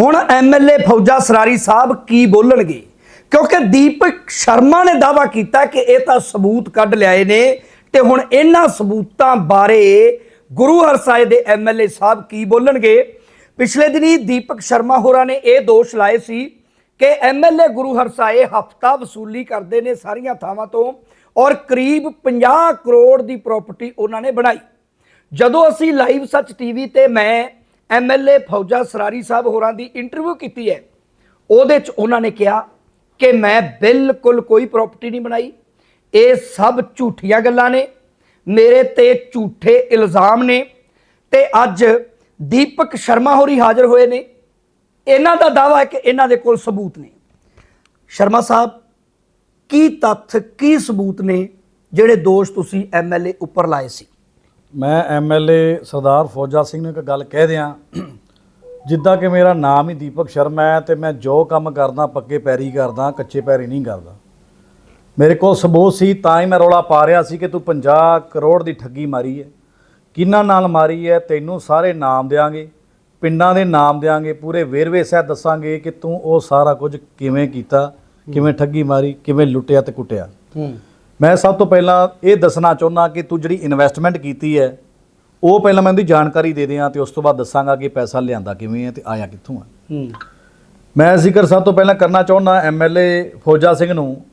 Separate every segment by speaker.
Speaker 1: ਹੁਣ ਐਮਐਲਏ ਫੌਜਾ ਸਰਾਰੀ ਸਾਹਿਬ ਕੀ ਬੋਲਣਗੇ? ਕਿਉਂਕਿ ਦੀਪਕ ਸ਼ਰਮਾ ਨੇ ਦਾਵਾ ਕੀਤਾ ਕਿ ਇਹ ਤਾਂ ਸਬੂਤ ਕੱਢ ਲਿਆਏ ਨੇ ਤੇ ਹੁਣ ਇਹਨਾਂ ਸਬੂਤਾਂ ਬਾਰੇ ਗੁਰੂ ਹਰਸਾਏ ਦੇ ਐਮਐਲਏ ਸਾਹਿਬ ਕੀ ਬੋਲਣਗੇ? ਪਿਛਲੇ ਦਿਨੀ ਦੀਪਕ ਸ਼ਰਮਾ ਹੋਰਾਂ ਨੇ ਇਹ ਦੋਸ਼ ਲਾਏ ਸੀ ਕਿ ਐਮਐਲਏ ਗੁਰੂ ਹਰਸਾਏ ਹਫਤਾ ਵਸੂਲੀ ਕਰਦੇ ਨੇ ਸਾਰੀਆਂ ਥਾਵਾਂ ਤੋਂ ਔਰ ਕਰੀਬ 50 ਕਰੋੜ ਦੀ ਪ੍ਰਾਪਰਟੀ ਉਹਨਾਂ ਨੇ ਬਣਾਈ। ਜਦੋਂ ਅਸੀਂ ਲਾਈਵ ਸੱਚ ਟੀਵੀ ਤੇ ਮੈਂ ਐਮਐਲਏ ਫੌਜਾ ਸਰਾਰੀ ਸਾਹਿਬ ਹੋਰਾਂ ਦੀ ਇੰਟਰਵਿਊ ਕੀਤੀ ਹੈ। ਉਹਦੇ ਚ ਉਹਨਾਂ ਨੇ ਕਿਹਾ ਕਿ ਮੈਂ ਬਿਲਕੁਲ ਕੋਈ ਪ੍ਰਾਪਰਟੀ ਨਹੀਂ ਬਣਾਈ। ਇਹ ਸਭ ਝੂਠੀਆਂ ਗੱਲਾਂ ਨੇ। ਮੇਰੇ ਤੇ ਝੂਠੇ ਇਲਜ਼ਾਮ ਨੇ। ਤੇ ਅੱਜ ਦੀਪਕ ਸ਼ਰਮਾ ਹੋਰੀ ਹਾਜ਼ਰ ਹੋਏ ਨੇ। ਇਹਨਾਂ ਦਾ ਦਾਵਾ ਹੈ ਕਿ ਇਹਨਾਂ ਦੇ ਕੋਲ ਸਬੂਤ ਨੇ। ਸ਼ਰਮਾ ਸਾਹਿਬ, ਕੀ ਤੱਥ, ਕੀ ਸਬੂਤ ਨੇ ਜਿਹੜੇ ਦੋਸ਼ ਤੁਸੀਂ ਐਮਐਲਏ ਉੱਪਰ ਲਾਏ ਸੀ?
Speaker 2: ਮੈਂ ਐਮਐਲਏ ਸਰਦਾਰ ਫੌਜਾ ਸਿੰਘ ਨੂੰ ਇੱਕ ਗੱਲ ਕਹਿ ਦਿਆਂ। ਜਿੱਦਾਂ ਕਿ ਮੇਰਾ ਨਾਮ ਹੀ ਦੀਪਕ ਸ਼ਰਮਾ ਹੈ ਤੇ ਮੈਂ ਜੋ ਕੰਮ ਕਰਦਾ ਪੱਕੇ ਪੈਰੀ ਕਰਦਾ, ਕੱਚੇ ਪੈਰੀ ਨਹੀਂ ਕਰਦਾ। ਮੇਰੇ ਕੋਲ ਸਬੂਤ ਸੀ, ਤਾਂ ਹੀ ਮੈਂ ਰੌਲਾ ਪਾ ਰਿਹਾ ਸੀ ਕਿ ਤੂੰ 50 ਕਰੋੜ ਦੀ ਠੱਗੀ ਮਾਰੀ ਹੈ। ਕਿੰਨਾਂ ਨਾਲ ਮਾਰੀ ਹੈ, ਤੈਨੂੰ ਸਾਰੇ ਨਾਮ ਦੇਾਂਗੇ ਪਿੰਡਾਂ ਦੇ ਨਾਮ ਦੇਾਂਗੇ ਪੂਰੇ ਵੇਰਵੇ ਸਹਿ ਦੱਸਾਂਗੇ ਕਿ ਤੂੰ ਉਹ ਸਾਰਾ ਕੁਝ ਕਿਵੇਂ ਕੀਤਾ, ਕਿਵੇਂ ਠੱਗੀ ਮਾਰੀ, ਕਿਵੇਂ ਲੁੱਟਿਆ ਤੇ ਕੁੱਟਿਆ।
Speaker 1: ਹੂੰ।
Speaker 2: ਮੈਂ ਸਭ ਤੋਂ ਪਹਿਲਾਂ ਇਹ ਦੱਸਣਾ ਚਾਹੁੰਦਾ ਕਿ ਤੂੰ ਜਿਹੜੀ ਇਨਵੈਸਟਮੈਂਟ ਕੀਤੀ ਹੈ ਉਹ ਪਹਿਲਾਂ ਮੈਂ ਉਹਦੀ ਜਾਣਕਾਰੀ ਦੇ ਦਿਆਂ ਤੇ ਉਸ ਤੋਂ ਬਾਅਦ ਦੱਸਾਂਗਾ ਕਿ ਪੈਸਾ ਲਿਆਂਦਾ ਕਿਵੇਂ ਹੈ ਤੇ ਆਇਆ ਕਿੱਥੋਂ ਹੈ। ਮੈਂ ਜ਼ਿਕਰ ਸਭ ਤੋਂ ਪਹਿਲਾਂ ਕਰਨਾ ਚਾਹੁੰਦਾ ਐਮਐਲਏ ਫੌਜਾ ਸਿੰਘ ਨੂੰ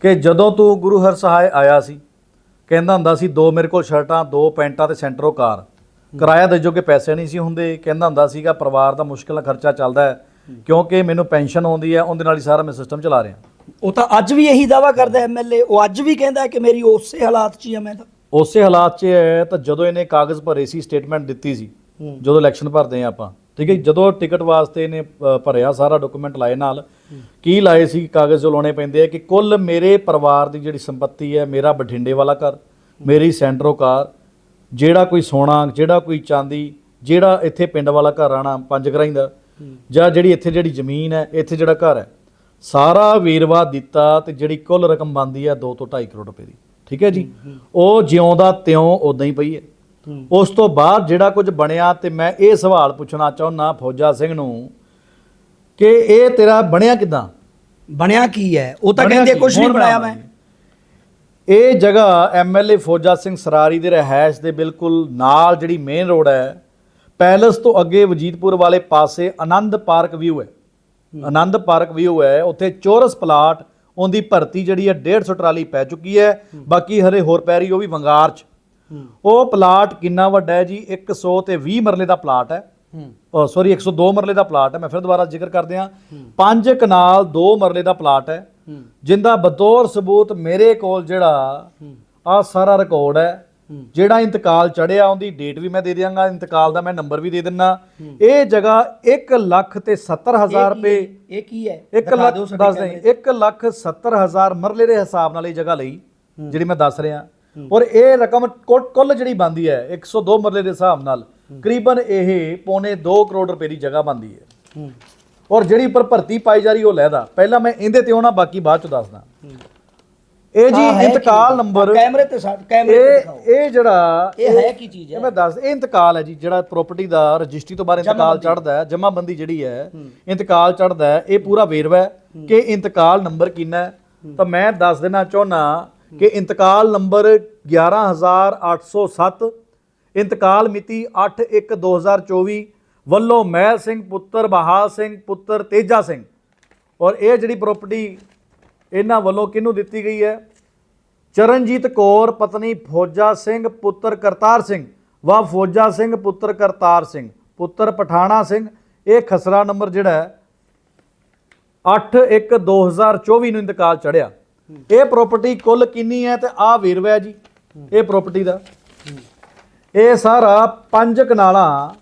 Speaker 2: ਕਿ ਜਦੋਂ ਤੂੰ ਗੁਰੂ ਹਰਸਹਾਏ ਆਇਆ ਸੀ ਕਹਿੰਦਾ ਹੁੰਦਾ ਸੀ ਦੋ ਮੇਰੇ ਕੋਲ ਸ਼ਰਟਾਂ ਦੋ ਪੈਂਟਾਂ ਤੇ ਸੈਂਟਰੋ ਕਾਰ। ਕਿਰਾਇਆ ਦੇ ਜੋਗੇ ਪੈਸੇ ਨਹੀਂ ਸੀ ਹੁੰਦੇ। ਕਹਿੰਦਾ ਹੁੰਦਾ ਸੀਗਾ ਪਰਿਵਾਰ ਦਾ ਮੁਸ਼ਕਿਲ ਖਰਚਾ ਚੱਲਦਾ ਹੈ ਕਿਉਂਕਿ ਮੈਨੂੰ ਪੈਨਸ਼ਨ ਆਉਂਦੀ ਹੈ ਉਹਦੇ ਨਾਲ ਹੀ ਸਾਰਾ ਮੈਂ ਸਿਸਟਮ ਚਲਾ ਰਿਹਾ।
Speaker 1: ਉਹ ਤਾਂ ਅੱਜ ਵੀ ਇਹੀ ਦਾਵਾ ਕਰਦਾ ਐਮਐਲਏ ਉਹ ਅੱਜ ਵੀ ਕਹਿੰਦਾ ਕਿ ਮੇਰੀ ਉਸੇ ਹਾਲਾਤ 'ਚ ਹੀ ਆ ਮੈਂ ਤਾਂ।
Speaker 2: ਉਸੇ ਹਾਲਾਤ 'ਚ ਹੈ ਤਾਂ ਜਦੋਂ ਇਹਨੇ ਕਾਗਜ਼ ਭਰੇ ਸੀ ਸਟੇਟਮੈਂਟ ਦਿੱਤੀ ਸੀ। ਜਦੋਂ ਇਲੈਕਸ਼ਨ ਭਰਦੇ ਆ ਆਪਾਂ ਠੀਕ ਹੈ ਜਦੋਂ ਟਿਕਟ ਵਾਸਤੇ ਇਹਨੇ ਭਰਿਆ ਸਾਰਾ ਡਾਕੂਮੈਂਟ ਲਾਏ ਨਾਲ ਕੀ ਲਾਏ ਸੀ ਕਾਗਜ਼ ਜੋ ਲਾਉਣੇ ਪੈਂਦੇ ਆ ਕਿ ਕੁੱਲ ਮੇਰੇ ਪਰਿਵਾਰ ਦੀ ਜਿਹੜੀ ਸੰਪਤੀ ਹੈ ਮੇਰਾ ਬਠਿੰਡੇ ਵਾਲਾ ਘਰ ਮੇਰੀ ਸੈਂਟਰੋ ਕਾਰ ਜਿਹੜਾ ਕੋਈ ਸੋਨਾ ਜਿਹੜਾ ਕੋਈ ਚਾਂਦੀ ਜਿਹੜਾ ਇੱਥੇ ਪਿੰਡ ਵਾਲਾ ਘਰ ਆਣਾ ਪੰਜ ਗਰਾਈ ਦਾ ਜਾਂ ਜਿਹੜੀ ਇੱਥੇ ਜਿਹੜੀ ਜ਼ਮੀਨ ਹੈ ਇੱਥੇ ਜਿਹੜਾ ਘਰ ਹੈ ਸਾਰਾ ਵੀਰਵਾ ਦਿੱਤਾ ਤੇ ਜਿਹੜੀ ਕੁੱਲ ਰਕਮ ਬਣਦੀ ਆ 2 ਤੋਂ 2.5 ਕਰੋੜ ਰੁਪਏ ਦੀ। ਠੀਕ ਹੈ ਜੀ? ਉਹ ਜਿਉਂਦਾ ਤਿਉਂ ਉਦਾਂ ਹੀ ਪਈ ਹੈ। ਉਸ ਤੋਂ ਬਾਅਦ ਜਿਹੜਾ ਕੁਝ ਬਣਿਆ ਤੇ ਮੈਂ ਇਹ ਸਵਾਲ ਪੁੱਛਣਾ ਚਾਹੁੰਦਾ ਫੌਜਾ ਸਿੰਘ ਨੂੰ ਕਿ ਇਹ ਤੇਰਾ ਬਣਿਆ ਕਿਦਾਂ?
Speaker 1: ਬਣਿਆ ਕੀ ਹੈ? ਉਹ ਤਾਂ ਕਹਿੰਦੇ ਕੁਝ ਨਹੀਂ ਬਣਾਇਆ ਮੈਂ।
Speaker 2: ਇਹ ਜਗ੍ਹਾ ਐਮਐਲਏ ਫੌਜਾ ਸਿੰਘ ਸਰਾਰੀ ਦੇ ਰਹਿائش ਦੇ ਬਿਲਕੁਲ ਨਾਲ ਜਿਹੜੀ ਮੇਨ ਰੋਡ ਹੈ ਪੈਲਸ ਤੋਂ ਅੱਗੇ ਵਜੀਦਪੁਰ ਵਾਲੇ ਪਾਸੇ ਆਨੰਦ ਪਾਰਕ ਵਿਊ ਹੈ। ਆਨੰਦ ਪਾਰਕ ਵਿਊ ਹੈ ਉੱਥੇ ਚੌਰਸ ਪਲਾਟ ਉਹਦੀ ਭਰਤੀ ਜਿਹੜੀ ਹੈ 150 ਟਰਾਲੀ ਪੈ ਚੁੱਕੀ ਹੈ। ਬਾਕੀ ਹਰੇ ਹੋਰ ਪੈ ਰਹੀ ਉਹ ਵੀ ਵੰਗਾਰ ਚ। ਉਹ ਪਲਾਟ ਕਿੰਨਾ ਵੱਡਾ ਹੈ ਜੀ 100 ਤੇ 20 ਮਰਲੇ ਦਾ ਪਲਾਟ ਹੈ।
Speaker 1: ਹੂੰ।
Speaker 2: ਸੌਰੀ 102 ਮਰਲੇ ਦਾ ਪਲਾਟ ਹੈ ਮੈਂ ਫਿਰ ਦੁਬਾਰਾ ਜ਼ਿਕਰ ਕਰਦੇ ਹਾਂ। ਪੰਜ ਕਨਾਲ 2 ਮਰਲੇ ਦਾ ਪਲਾਟ ਹੂੰ। ਜਿੰਦਾ ਬਤੌਰ ਸਬੂਤ ਮੇਰੇ ਕੋਲ ਜਿਹੜਾ ਆ ਸਾਰਾ ਰਿਕਾਰਡ ਹੈ। ਜਿਹੜਾ ਇੰਤਕਾਲ ਚੜਿਆ ਉਹਦੀ ਡੇਟ ਵੀ ਮੈਂ ਦੇ ਦਿਆਂਗਾ ਇੰਤਕਾਲ ਦਾ ਮੈਂ ਨੰਬਰ ਵੀ ਦੇ ਦਿੰਨਾ। ਇਹ ਜਗ੍ਹਾ 1 ਲੱਖ ਤੇ 70000 ਰੁਪਏ
Speaker 1: ਇਹ ਕੀ ਹੈ?
Speaker 2: 1
Speaker 1: ਦਿਖਾ
Speaker 2: ਲੱਖ ਦੱਸ। ਦੇ 1 ਲੱਖ 70000 ਮਰਲੇ ਦੇ ਹਿਸਾਬ ਨਾਲ ਇਹ ਜਗ੍ਹਾ ਲਈ ਜਿਹੜੀ ਮੈਂ ਦੱਸ ਰਿਹਾ। ਔਰ ਇਹ ਰਕਮ ਕੁੱਲ- ਜਿਹੜੀ ਬੰਦੀ ਹੈ 102 ਮਰਲੇ ਦੇ ਹਿਸਾਬ ਨਾਲ ਕਰੀਬਨ ਇਹ ਪੌਣੇ 2 ਕਰੋੜ ਰੁਪਏ ਦੀ ਜਗ੍ਹਾ ਬੰਦੀ ਹੈ।
Speaker 1: ਹੂੰ।
Speaker 2: ਔਰ ਜਿਹੜੀ ਉੱਪਰ ਭਰਤੀ ਪਾਈ ਜਾ ਰਹੀ ਉਹ ਲੈਦਾ। ਪਹਿਲਾਂ ਮੈਂ ਇਹਦੇ ਤੇ ਆਉਣਾ ਬਾਕੀ ਬਾਅਦ ਚ ਦੱਸਦਾ। ਇਹ ਜੀ
Speaker 1: ਆਹ ਹੈ ਕੀ?
Speaker 2: ਇੰਤਕਾਲ ਨੰਬਰ
Speaker 1: ਕੈਮਰੇ ਤੇ ਸਾਡੇ ਕੈਮਰੇ ਤੇ
Speaker 2: ਇਹ
Speaker 1: ਦਿਖਾਓ।
Speaker 2: ਇਹ ਜਿਹੜਾ
Speaker 1: ਇਹ ਹੈ ਕੀ ਚੀਜ਼
Speaker 2: ਇਹ
Speaker 1: ਹੈ
Speaker 2: ਮੈਂ ਦੱਸ ਇਹ ਇੰਤਕਾਲ ਹੈ ਜੀ ਜਿਹੜਾ ਪ੍ਰਾਪਰਟੀ ਦਾ ਰਜਿਸਟਰੀ ਤੋਂ ਬਾਅਦ ਇੰਤਕਾਲ ਚੜਦਾ ਹੈ ਜਮਾਬੰਦੀ ਜਿਹੜੀ ਹੈ ਇੰਤਕਾਲ ਚੜਦਾ ਹੈ ਇਹ ਪੂਰਾ ਵੇਰਵਾ ਹੈ ਕਿ ਇੰਤਕਾਲ ਨੰਬਰ ਕਿੰਨਾ ਹੈ। ਤਾਂ ਮੈਂ ਦੱਸ ਦੇਣਾ ਚਾਹੁੰਦਾ ਕਿ ਇੰਤਕਾਲ ਨੰਬਰ 11807 ਇੰਤਕਾਲ ਮਿਤੀ 8/1/2024 ਵੱਲੋਂ ਮਹਿਲ ਸਿੰਘ ਪੁੱਤਰ ਬਹਾਲ ਸਿੰਘ ਪੁੱਤਰ ਤੇਜਾ ਸਿੰਘ। ਔਰ ਇਹ ਜਿਹੜੀ ਪ੍ਰਾਪਰਟੀ ਇਹਨਾਂ ਵੱਲੋਂ ਕਿਹਨੂੰ ਦਿੱਤੀ ਗਈ ਹੈ? ਚਰਨਜੀਤ ਕੌਰ ਪਤਨੀ ਫੌਜਾ ਸਿੰਘ ਪੁੱਤਰ ਕਰਤਾਰ ਸਿੰਘ। ਵਾ ਫੌਜਾ ਸਿੰਘ ਪੁੱਤਰ ਕਰਤਾਰ ਸਿੰਘ। ਪੁੱਤਰ ਪਠਾਣਾ ਸਿੰਘ। ਇਹ ਖਸਰਾ ਨੰਬਰ ਜਿਹੜਾ ਹੈ 8/1/2024 ਨੂੰ ਇੰਤਕਾਲ ਚੜਿਆ ਇਹ ਪ੍ਰਾਪਰਟੀ ਕੁੱਲ ਕਿੰਨੀ ਹੈ ਤੇ ਆਹ ਵੇਰਵਾ ਜੀ। ਇਹ ਪ੍ਰਾਪਰਟੀ ਦਾ। ਇਹ ਸਾਰਾ ਪੰਜ ਕਨਾਲਾਂ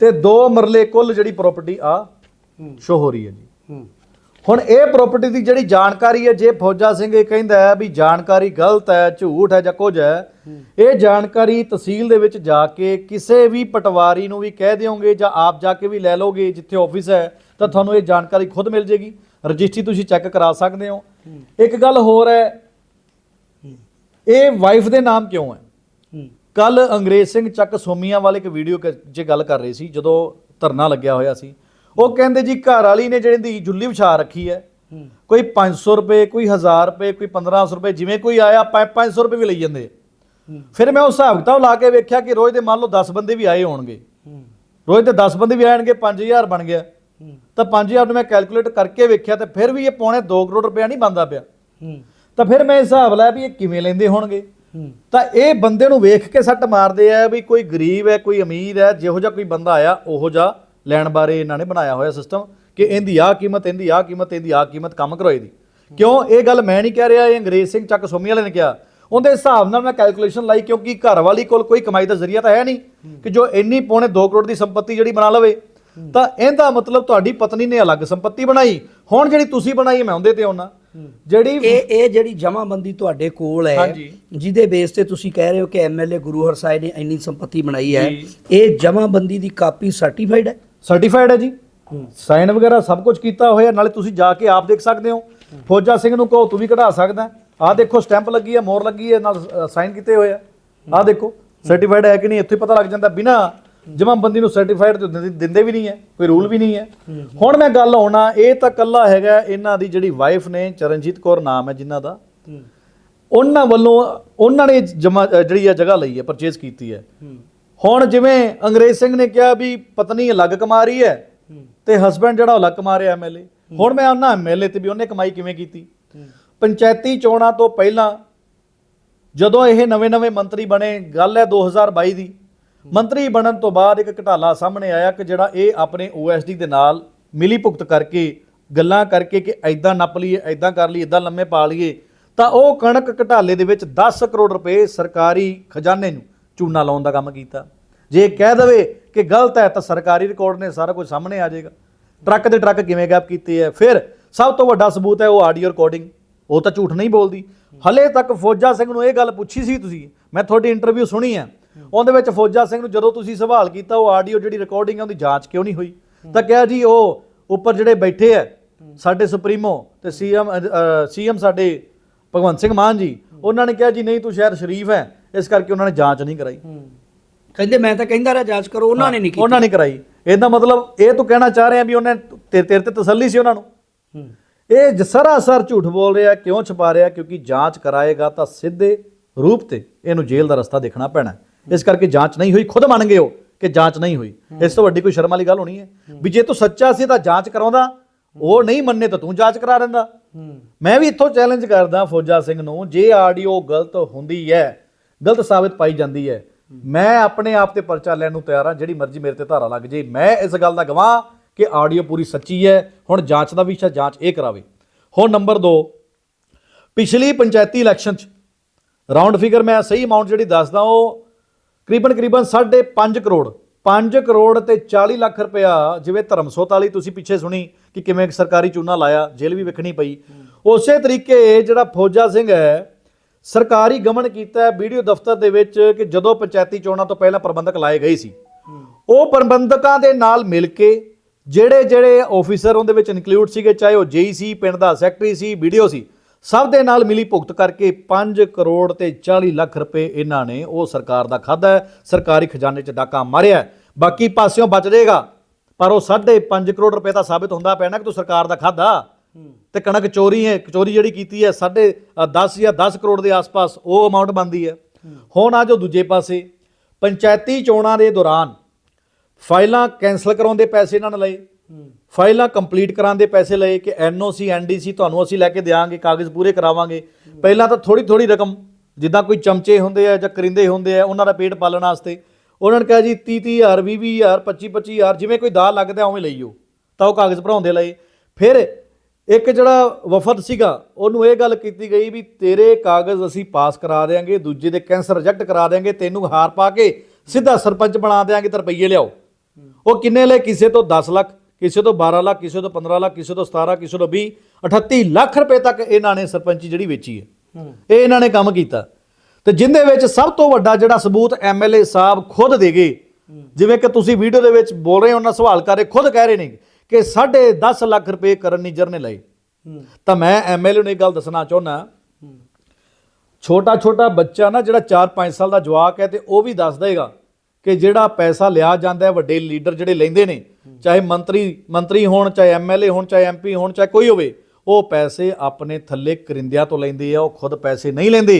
Speaker 2: ਤੇ ਦੋ ਮਰਲੇ ਕੁੱਲ ਜਿਹੜੀ ਪ੍ਰਾਪਰਟੀ ਆ ਸ਼ੋ ਹੋ ਰਹੀ ਹੈ ਜੀ। ਹੁਣ ਇਹ ਪ੍ਰਾਪਰਟੀ ਦੀ ਜਿਹੜੀ ਜਾਣਕਾਰੀ ਹੈ, ਜੇ ਫੌਜਾ ਸਿੰਘ ਇਹ ਕਹਿੰਦਾ ਹੈ ਵੀ ਜਾਣਕਾਰੀ ਗਲਤ ਹੈ, ਝੂਠ ਹੈ ਜਾਂ ਕੁਝ ਹੈ, ਇਹ ਜਾਣਕਾਰੀ ਤਹਿਸੀਲ ਦੇ ਵਿੱਚ ਜਾ ਕੇ ਕਿਸੇ ਵੀ ਪਟਵਾਰੀ ਨੂੰ ਵੀ ਕਹਿ ਦਿਓਗੇ ਜਾਂ ਆਪ ਜਾ ਕੇ ਵੀ ਲੈ ਲਓਗੇ, ਜਿੱਥੇ ਆਫਿਸ ਹੈ, ਤਾਂ ਤੁਹਾਨੂੰ ਇਹ ਜਾਣਕਾਰੀ ਖੁਦ ਮਿਲ ਜੇਗੀ। ਰਜਿਸਟਰੀ ਤੁਸੀਂ ਚੈੱਕ ਕਰਾ ਸਕਦੇ ਹੋ। ਇੱਕ ਗੱਲ ਹੋਰ ਹੈ, ਇਹ ਵਾਈਫ ਦੇ ਨਾਮ ਕਿਉਂ ਹੈ?
Speaker 1: ਹੂੰ
Speaker 2: ਕੱਲ ਅੰਗਰੇਜ਼ ਸਿੰਘ ਚੱਕ ਸੋਮੀਆਂ ਵਾਲੇ ਇੱਕ ਵੀਡੀਓ 'ਚ ਗੱਲ ਕਰ ਰਹੇ ਸੀ, ਜਦੋਂ ਧਰਨਾ ਲੱਗਿਆ ਹੋਇਆ ਸੀ ਉਹ ਕਹਿੰਦੇ ਜੀ ਘਰ ਵਾਲੀ ਨੇ ਜਿਹੜੀ ਦੀ ਜੁੱਲੀ ਵਿਛਾ ਰੱਖੀ ਹੈ। ਕੋਈ 500 ਰੁਪਏ ਕੋਈ 1000 ਰੁਪਏ ਕੋਈ 1500 ਰੁਪਏ ਜਿਵੇਂ ਕੋਈ ਆਇਆ 500 ਰੁਪਏ ਵੀ ਲਈ ਜਾਂਦੇ। ਫਿਰ ਮੈਂ ਉਸ ਹਿਸਾਬ ਕਿਤਾਬ ਲਾ ਕੇ ਵੇਖਿਆ ਕਿ ਰੋਜ਼ ਦੇ ਮੰਨ ਲਓ 10 ਬੰਦੇ ਵੀ ਆਏ ਹੋਣਗੇ। ਰੋਜ਼ ਦੇ 10 ਬੰਦੇ ਵੀ ਆਣਗੇ 5000 ਬਣ ਗਿਆ। ਤਾਂ 5000 ਨੂੰ ਮੈਂ ਕੈਲਕੂਲੇਟ ਕਰਕੇ ਵੇਖਿਆ ਤੇ ਫਿਰ ਵੀ ਇਹ ਪੌਣੇ 2 ਕਰੋੜ ਰੁਪਇਆ ਨਹੀਂ ਬਣਦਾ ਪਿਆ। ਤਾਂ ਫਿਰ ਮੈਂ ਹਿਸਾਬ ਲਾਇਆ ਵੀ ਇਹ ਕਿਵੇਂ ਲੈਂਦੇ ਹੋਣਗੇ। ਤਾਂ ਇਹ ਬੰਦੇ ਨੂੰ ਵੇਖ ਕੇ ਸੱਟ ਮਾਰਦੇ ਆ ਵੀ ਕੋਈ ਗਰੀਬ ਹੈ ਕੋਈ ਅਮੀਰ ਹੈ ਜਿਹੋ ਜਿਹਾ ਕੋਈ ਬੰਦਾ ਆਇਆ ਉਹੋ ਜਿਹਾ ਲੈਣ ਬਾਰੇ ਇਹਨਾਂ ਨੇ ਬਣਾਇਆ ਹੋਇਆ ਸਿਸਟਮ ਕਿ ਇਹਦੀ ਆਹ ਕੀਮਤ ਇਹਦੀ ਆਹ ਕੀਮਤ ਇਹਦੀ ਆਹ ਕੀਮਤ ਕੰਮ ਕਰੋ ਇਹਦੀ। ਕਿਉਂ? ਇਹ ਗੱਲ ਮੈਂ ਨਹੀਂ ਕਹਿ ਰਿਹਾ ਇਹ ਅੰਗਰੇਜ਼ ਸਿੰਘ ਚੱਕ ਸੋਮੀ ਵਾਲੇ ਨੇ ਕਿਹਾ। ਉਹਦੇ ਹਿਸਾਬ ਨਾਲ ਮੈਂ ਕੈਲਕੂਲੇਸ਼ਨ ਲਾਈ ਕਿਉਂਕਿ ਘਰ ਵਾਲੀ ਕੋਲ ਕੋਈ ਕਮਾਈ ਦਾ ਜ਼ਰੀਆ ਤਾਂ ਹੈ ਨਹੀਂ ਕਿ ਜੋ ਇੰਨੀ ਪੌਣੇ 2 ਕਰੋੜ ਦੀ ਸੰਪਤੀ ਜਿਹੜੀ ਬਣਾ ਲਵੇ। ਤਾਂ ਇਹਦਾ ਮਤਲਬ ਤੁਹਾਡੀ ਪਤਨੀ ਨੇ ਅਲੱਗ ਸੰਪਤੀ ਬਣਾਈ। ਹੁਣ ਜਿਹੜੀ ਤੁਸੀਂ ਬਣਾਈ ਮੈਂ ਉਹਦੇ ਤੇ ਆਉਣਾ ਜਿਹੜੀ
Speaker 1: ਇਹ ਇਹ ਜਿਹੜੀ ਜਮਾਬੰਦੀ ਤੁਹਾਡੇ ਕੋਲ ਹੈ। ਜਿਹਦੇ ਬੇਸ ਤੇ ਤੁਸੀਂ ਕਹਿ ਰਹੇ ਹੋ ਕਿ ਐਮਐਲਏ ਗੁਰੂ ਹਰਸਾਏ ਨੇ ਇੰਨੀ ਸੰਪਤੀ ਬਣਾਈ ਹੈ। ਇਹ ਜਮਾਬੰਦੀ ਦੀ ਕਾਪੀ ਸਰਟੀਫਾਈਡ ਹੈ?
Speaker 2: ਸਰਟੀਫਾਈਡ ਹੈ ਜੀ। ਸਾਈਨ ਵਗੈਰਾ ਸਭ ਕੁਝ ਕੀਤਾ ਹੋਇਆ ਨਾਲੇ ਤੁਸੀਂ ਜਾ ਕੇ ਆਪ ਦੇਖ ਸਕਦੇ ਹੋ। ਫੌਜਾ ਸਿੰਘ ਨੂੰ ਕਹੋ ਤੂੰ ਵੀ ਕਢਾ ਸਕਦਾ ਆਹ ਦੇਖੋ ਸਟੈਂਪ ਲੱਗੀ ਹੈ ਮੋਹਰ ਲੱਗੀ ਹੈ ਨਾਲ ਸਾਈਨ ਕੀਤੇ ਹੋਏ ਆ। ਆਹ ਦੇਖੋ ਸਰਟੀਫਾਈਡ ਹੈ ਕਿ ਨਹੀਂ ਇੱਥੇ ਪਤਾ ਲੱਗ ਜਾਂਦਾ ਬਿਨਾ ਜਮਾਬੰਦੀ ਨੂੰ ਸਰਟੀਫਾਈਡ ਦਿੰਦੇ ਵੀ ਨਹੀਂ ਹੈ ਕੋਈ ਰੂਲ ਵੀ ਨਹੀਂ ਹੈ। ਹੁਣ ਮੈਂ ਗੱਲ ਆਉਣਾ ਇਹ ਤਾਂ ਕੱਲਾ ਹੈਗਾ ਇਹਨਾਂ ਦੀ ਜਿਹੜੀ ਵਾਈਫ ਨੇ ਚਰਨਜੀਤ ਕੌਰ ਨਾਮ ਹੈ ਜਿਨ੍ਹਾਂ ਦਾ। ਉਹਨਾਂ ਵੱਲੋਂ ਉਹਨਾਂ ਨੇ ਜਿਹੜੀ ਇਹ ਜਗ੍ਹਾ ਲਈ ਹੈ ਪਰਚੇਸ ਕੀਤੀ ਹੈ। ਹੁਣ ਜਿਵੇਂ ਅੰਗਰੇਜ਼ ਸਿੰਘ ਨੇ ਕਿਹਾ ਵੀ ਪਤਨੀ ਅਲੱਗ ਕਮਾ ਰਹੀ ਹੈ ਤੇ ਹਸਬੰਡ ਜਿਹੜਾ ਉਹ ਅਲੱਗ ਕਮਾ ਰਿਹਾ ਐਮਐਲਏ ਹੁਣ ਮੈਂ ਉਹਨਾਂ ਐਮਐਲਏ ਤੇ ਵੀ ਉਹਨੇ ਕਮਾਈ ਕਿਵੇਂ ਕੀਤੀ? ਪੰਚਾਇਤੀ ਚੋਣਾਂ ਤੋਂ ਪਹਿਲਾਂ ਜਦੋਂ ਇਹ ਨਵੇਂ-ਨਵੇਂ ਮੰਤਰੀ ਬਣੇ ਗੱਲ ਹੈ 2022 ਦੀ। ਮੰਤਰੀ ਬਣਨ ਤੋਂ ਬਾਅਦ ਇੱਕ ਘਟਾਲਾ ਸਾਹਮਣੇ ਆਇਆ ਕਿ ਜਿਹੜਾ ਇਹ ਆਪਣੇ OSD ਦੇ ਨਾਲ ਮਿਲੀ ਭੁਗਤ ਕਰਕੇ ਗੱਲਾਂ ਕਰਕੇ ਕਿ ਐਦਾਂ ਨੱਪ ਲਈਏ ਐਦਾਂ ਕਰ ਲਈਏ ਐਦਾਂ ਲੰਮੇ ਪਾ ਲਈਏ ਤਾਂ ਉਹ ਕਣਕ ਘਟਾਲੇ ਦੇ ਵਿੱਚ 10 ਕਰੋੜ ਰੁਪਏ ਸਰਕਾਰੀ ਖਜ਼ਾਨੇ ਨੂੰ ਚੂਨਾ ਲਾਉਣ ਦਾ ਕੰਮ ਕੀਤਾ। ਜੇ ਕਹਿ ਦਵੇ ਕਿ ਗਲਤ ਹੈ, ਤਾਂ ਸਰਕਾਰੀ ਰਿਕਾਰਡ ਨੇ ਸਾਰਾ ਕੁਝ ਸਾਹਮਣੇ ਆ ਜਾਏਗਾ। ਟਰੱਕ ਦੇ ਟਰੱਕ ਕਿਵੇਂ ਗੈਪ ਕੀਤੇ ਹੈ ਫਿਰ ਸਭ ਤੋਂ ਵੱਡਾ ਸਬੂਤ ਹੈ ਉਹ ਆਡੀਓ ਰਿਕਾਰਡਿੰਗ ਉਹ ਤਾਂ ਝੂਠ ਨਹੀਂ ਬੋਲਦੀ। ਹਲੇ ਤੱਕ ਫੌਜਾ ਸਿੰਘ ਨੂੰ ਇਹ ਗੱਲ ਪੁੱਛੀ ਸੀ ਤੁਸੀਂ? ਮੈਂ ਤੁਹਾਡੀ ਇੰਟਰਵਿਊ ਸੁਣੀ ਹੈ ਉਹਦੇ ਵਿੱਚ ਫੌਜਾ ਸਿੰਘ ਨੂੰ ਜਦੋਂ ਤੁਸੀਂ ਸਵਾਲ ਕੀਤਾ, ਉਹ ਆਡੀਓ ਜਿਹੜੀ ਰਿਕਾਰਡਿੰਗ ਹੈ ਉਹਦੀ ਜਾਂਚ ਕਿਉਂ ਨਹੀਂ ਹੋਈ? ਤਾਂ ਕਿਹਾ ਜੀ, ਉਹ ਉੱਪਰ ਜਿਹੜੇ ਬੈਠੇ ਆ, ਸਾਡੇ ਸੁਪਰੀਮੋ ਤੇ ਸੀਐਮ ਸੀਐਮ ਸਾਡੇ ਭਗਵੰਤ ਸਿੰਘ ਮਾਨ ਜੀ, ਉਹਨਾਂ ਨੇ ਕਿਹਾ ਜੀ, ਨਹੀਂ, ਤੂੰ ਸ਼ਾਇਦ ਸ਼ਰੀਫ ਹੈ। ਇਸ ਕਰਕੇ ਉਹਨਾਂ ਨੇ ਜਾਂਚ ਨਹੀਂ ਕਰਾਈ।
Speaker 1: ਕਹਿੰਦੇ ਮੈਂ ਤਾਂ ਕਹਿੰਦਾ ਰਿਹਾ ਜਾਂਚ ਕਰੋ ਉਹਨਾਂ ਨੇ ਨਹੀਂ ਕੀਤੀ।
Speaker 2: ਉਹਨਾਂ ਨੇ ਕਰਾਈ। ਇਹਦਾ ਮਤਲਬ ਇਹ ਤੂੰ ਕਹਿਣਾ ਚਾਹ ਰਿਹਾ ਵੀ ਉਹਨੇ ਤੇਰੇ ਤੇਰੇ ਤੇ ਤਸੱਲੀ ਸੀ ਉਹਨਾਂ ਨੂੰ। ਇਹ ਸਰਾਸਰ ਝੂਠ ਬੋਲ ਰਿਹਾ ਕਿਉਂ ਛਪਾ ਰਿਹਾ ਕਿਉਂਕਿ ਜਾਂਚ ਕਰਾਏਗਾ ਤਾਂ ਸਿੱਧੇ ਰੂਪ ਤੇ ਇਹਨੂੰ ਜੇਲ੍ਹ ਦਾ ਰਸਤਾ ਦੇਖਣਾ ਪੈਣਾ। ਇਸ ਕਰਕੇ ਜਾਂਚ ਨਹੀਂ ਹੋਈ ਖੁਦ ਮੰਨ ਗਏ ਹੋ ਕਿ ਜਾਂਚ ਨਹੀਂ ਹੋਈ। ਇਸ ਤੋਂ ਵੱਡੀ ਕੋਈ ਸ਼ਰਮ ਵਾਲੀ ਗੱਲ ਹੋਣੀ ਹੈ ਵੀ ਜੇ ਤੂੰ ਸੱਚਾ ਸੀ ਤਾਂ ਜਾਂਚ ਕਰਾਉਂਦਾ ਉਹ ਨਹੀਂ ਮੰਨੇ ਤਾਂ ਤੂੰ ਜਾਂਚ ਕਰਾ ਦਿੰਦਾ। ਮੈਂ ਵੀ ਇੱਥੋਂ ਚੈਲੰਜ ਕਰਦਾ ਫੌਜਾ ਸਿੰਘ ਨੂੰ ਜੇ ਆਡੀਓ ਗਲਤ ਹੁੰਦੀ ਹੈ ਗਲਤ ਸਾਬਤ ਪਾਈ ਜਾਂਦੀ ਹੈ। ਮੈਂ ਆਪਣੇ ਆਪ ਤੇ ਪਰਚਾ ਲੈਣ ਨੂੰ ਤਿਆਰ ਹਾਂ ਜਿਹੜੀ ਮਰਜ਼ੀ ਮੇਰੇ ਤੇ ਧਾਰਾ ਲੱਗ ਜੇ। ਮੈਂ ਇਸ ਗੱਲ ਦਾ ਗਵਾਹ ਕਿ ਆਡੀਓ ਪੂਰੀ ਸੱਚੀ ਹੈ। ਹੁਣ ਜਾਂਚ ਦਾ ਵਿਸ਼ਾ ਜਾਂਚ ਇਹ ਕਰਾਵੇ। ਹੁਣ ਨੰਬਰ 2 ਪਿਛਲੀ ਪੰਚਾਇਤੀ ਇਲੈਕਸ਼ਨ 'ਚ ਰਾਉਂਡ ਫਿਗਰ ਮੈਂ ਸਹੀ ਅਮਾਉਂਟ ਜਿਹੜੀ ਦੱਸਦਾ ਉਹ ਕਰੀਬਨ ਕਰੀਬਨ 5.5 ਕਰੋੜ 5 ਕਰੋੜ ਤੇ 40 ਲੱਖ ਰੁਪਇਆ ਜਿਵੇਂ ਧਰਮਸੋਤ ਵਾਲੀ ਤੁਸੀਂ ਪਿੱਛੇ ਸੁਣੀ ਕਿ ਕਿਵੇਂ ਸਰਕਾਰੀ ਚੂਨਾ ਲਾਇਆ ਜੇਲ੍ਹ ਵੀ ਵੇਖਣੀ ਪਈ। ਉਸੇ ਤਰੀਕੇ ਜਿਹੜਾ ਫੌਜਾ ਸਿੰਘ ਹੈ ਸਰਕਾਰੀ ਗਮਨ ਕੀਤਾ ਹੈ ਵੀਡੀਓ ਦਫ਼ਤਰ ਦੇ ਵਿੱਚ ਕਿ ਜਦੋਂ ਪੰਚਾਇਤੀ ਚੋਣਾਂ ਤੋਂ ਪਹਿਲਾਂ ਪ੍ਰਬੰਧਕ ਲਾਏ ਗਏ ਸੀ ਉਹ ਪ੍ਰਬੰਧਕਾਂ ਦੇ ਨਾਲ ਮਿਲ ਕੇ ਜਿਹੜੇ ਜਿਹੜੇ ਆਫੀਸਰ ਉਹਦੇ ਵਿੱਚ ਇਨਕਲੂਡ ਸੀਗੇ ਚਾਹੇ ਉਹ ਜੇਈ ਸੀ ਪਿੰਡ ਦਾ ਸੈਕਟਰੀ ਸੀ ਵੀਡੀਓ ਸੀ ਸਭ ਦੇ ਨਾਲ ਮਿਲੀ ਭੁਗਤ ਕਰਕੇ 5 ਕਰੋੜ ਤੇ 40 ਲੱਖ ਰੁਪਏ ਇਹਨਾਂ ਨੇ ਉਹ ਸਰਕਾਰ ਦਾ ਖਾਦਾ ਸਰਕਾਰੀ ਖਜ਼ਾਨੇ 'ਚ ਡਾਕਾ ਮਾਰਿਆ। ਬਾਕੀ ਪਾਸਿਓਂ ਬਚ ਜਾਏਗਾ ਪਰ ਉਹ 5.5 ਕਰੋੜ ਰੁਪਏ ਦਾ ਸਾਬਤ ਹੁੰਦਾ ਨਾ ਕਿ ਤੂੰ ਸਰਕਾਰ ਦਾ ਖਾਦਾ ਤੇ ਕਣਕ ਚੋਰੀ ਹੈ, ਚੋਰੀ ਜਿਹੜੀ ਕੀਤੀ ਹੈ, ਸਾਢੇ 10 ਜਾਂ 10 ਕਰੋੜ ਦੇ ਆਸ-ਪਾਸ ਉਹ ਅਮਾਉਂਟ ਬਣਦੀ ਹੈ। ਹੁਣ ਆ ਜੋ ਦੂਜੇ ਪਾਸੇ, ਪੰਚਾਇਤੀ ਚੋਣਾਂ ਦੇ ਦੌਰਾਨ ਫਾਈਲਾਂ ਕੈਨਸਲ ਕਰਾਉਣ ਦੇ ਪੈਸੇ ਇਹਨਾਂ ਨੇ ਲਏ। ਫਾਈਲਾਂ ਕੰਪਲੀਟ ਕਰਾਉਣ ਦੇ ਪੈਸੇ ਲਏ ਕਿ ਐਨਓਸੀ ਐਨਡੀਸੀ ਤੁਹਾਨੂੰ ਅਸੀਂ ਲੈ ਕੇ ਦੇਵਾਂਗੇ ਕਾਗਜ਼ ਪੂਰੇ ਕਰਾਵਾਂਗੇ। ਪਹਿਲਾਂ ਤਾਂ ਥੋੜੀ ਥੋੜੀ ਰਕਮ, ਜਿੱਦਾਂ ਕੋਈ ਚਮਚੇ ਹੁੰਦੇ ਆ ਜਾਂ ਕਰਿੰਦੇ ਹੁੰਦੇ ਆ, ਉਹਨਾਂ ਦਾ ਪੇਟ ਪਾਲਣ ਵਾਸਤੇ। ਉਹਨਾਂ ਨੇ ਕਿਹਾ ਜੀ 30 30000 20 20000 25 25000 ਜਿਵੇਂ ਕੋਈ ਦਾਲ ਲੱਗਦਾ ਉਵੇਂ ਲਈਓ। ਤਾਂ ਉਹ ਕਾਗਜ਼ ਭਰਾਉਂਦੇ ਲਏ। ਫਿਰ ਇੱਕ ਜਿਹੜਾ ਵਫਦ ਸੀਗਾ ਉਹਨੂੰ ਇਹ ਗੱਲ ਕੀਤੀ ਗਈ ਵੀ ਤੇਰੇ ਕਾਗਜ਼ ਅਸੀਂ ਪਾਸ ਕਰਾ ਦੇਾਂਗੇ ਦੂਜੇ ਦੇ ਕੈਂਸਰ ਰਿਜੈਕਟ ਕਰਾ ਦੇਾਂਗੇ ਤੈਨੂੰ ਹਾਰ ਪਾ ਕੇ ਸਿੱਧਾ ਸਰਪੰਚ ਬਣਾ ਦੇਾਂਗੇ ਤੇ ਰੁਪਈਏ ਲਿਆਓ। ਉਹ ਕਿੰਨੇ ਲਏ? ਕਿਸੇ ਤੋਂ 10 ਲੱਖ ਕਿਸੇ ਤੋਂ 12 ਲੱਖ ਕਿਸੇ ਤੋਂ 15 ਲੱਖ ਕਿਸੇ ਤੋਂ 17 ਕਿਸੇ ਤੋਂ 20 38 ਲੱਖ ਰੁਪਏ ਤੱਕ ਇਹਨਾਂ ਨੇ ਸਰਪੰਚੀ ਜਿਹੜੀ ਵੇਚੀ ਹੈ। ਇਹ ਇਹਨਾਂ ਨੇ ਕੰਮ ਕੀਤਾ। ਤੇ ਜਿੰਦੇ ਵਿੱਚ ਸਭ ਤੋਂ ਵੱਡਾ ਜਿਹੜਾ ਸਬੂਤ ਐਮਐਲਏ ਸਾਹਿਬ ਖੁਦ ਦੇ ਗਏ ਜਿਵੇਂ ਕਿ ਤੁਸੀਂ ਵੀਡੀਓ ਦੇ ਵਿੱਚ ਬੋਲ ਰਹੇ ਹੋ ਉਹਨਾਂ ਸਵਾਲ ਕਰ ਰਹੇ ਖੁਦ ਕਹਿ ਰਹੇ ਨੇ ਕਿ 10.5 ਲੱਖ ਰੁਪਏ ਕਰਨ ਨਿਜਰ ਨੇ ਲਏ। ਤਾਂ ਮੈਂ ਐਮਐਲਏ ਨੂੰ ਇਹ ਗੱਲ ਦੱਸਣਾ ਚਾਹੁੰਦਾ। ਛੋਟਾ ਛੋਟਾ ਬੱਚਾ ਨਾ ਜਿਹੜਾ 4-5 ਸਾਲ ਦਾ ਜਵਾਕ ਹੈ ਤੇ ਉਹ ਵੀ ਦੱਸ ਦੇਗਾ ਕਿ ਜਿਹੜਾ ਪੈਸਾ ਲਿਆ ਜਾਂਦਾ ਹੈ ਵੱਡੇ ਲੀਡਰ ਜਿਹੜੇ ਲੈਂਦੇ ਨੇ ਚਾਹੇ ਮੰਤਰੀ ਮੰਤਰੀ ਹੋਣ ਚਾਹੇ ਐਮਐਲਏ ਹੋਣ ਚਾਹੇ ਐਮਪੀ ਹੋਣ ਚਾਹੇ ਕੋਈ ਹੋਵੇ ਉਹ ਪੈਸੇ ਆਪਣੇ ਥੱਲੇ ਕਰਿੰਦਿਆਂ ਤੋਂ ਲੈਂਦੇ ਆ ਉਹ ਖੁਦ ਪੈਸੇ ਨਹੀਂ ਲੈਂਦੇ।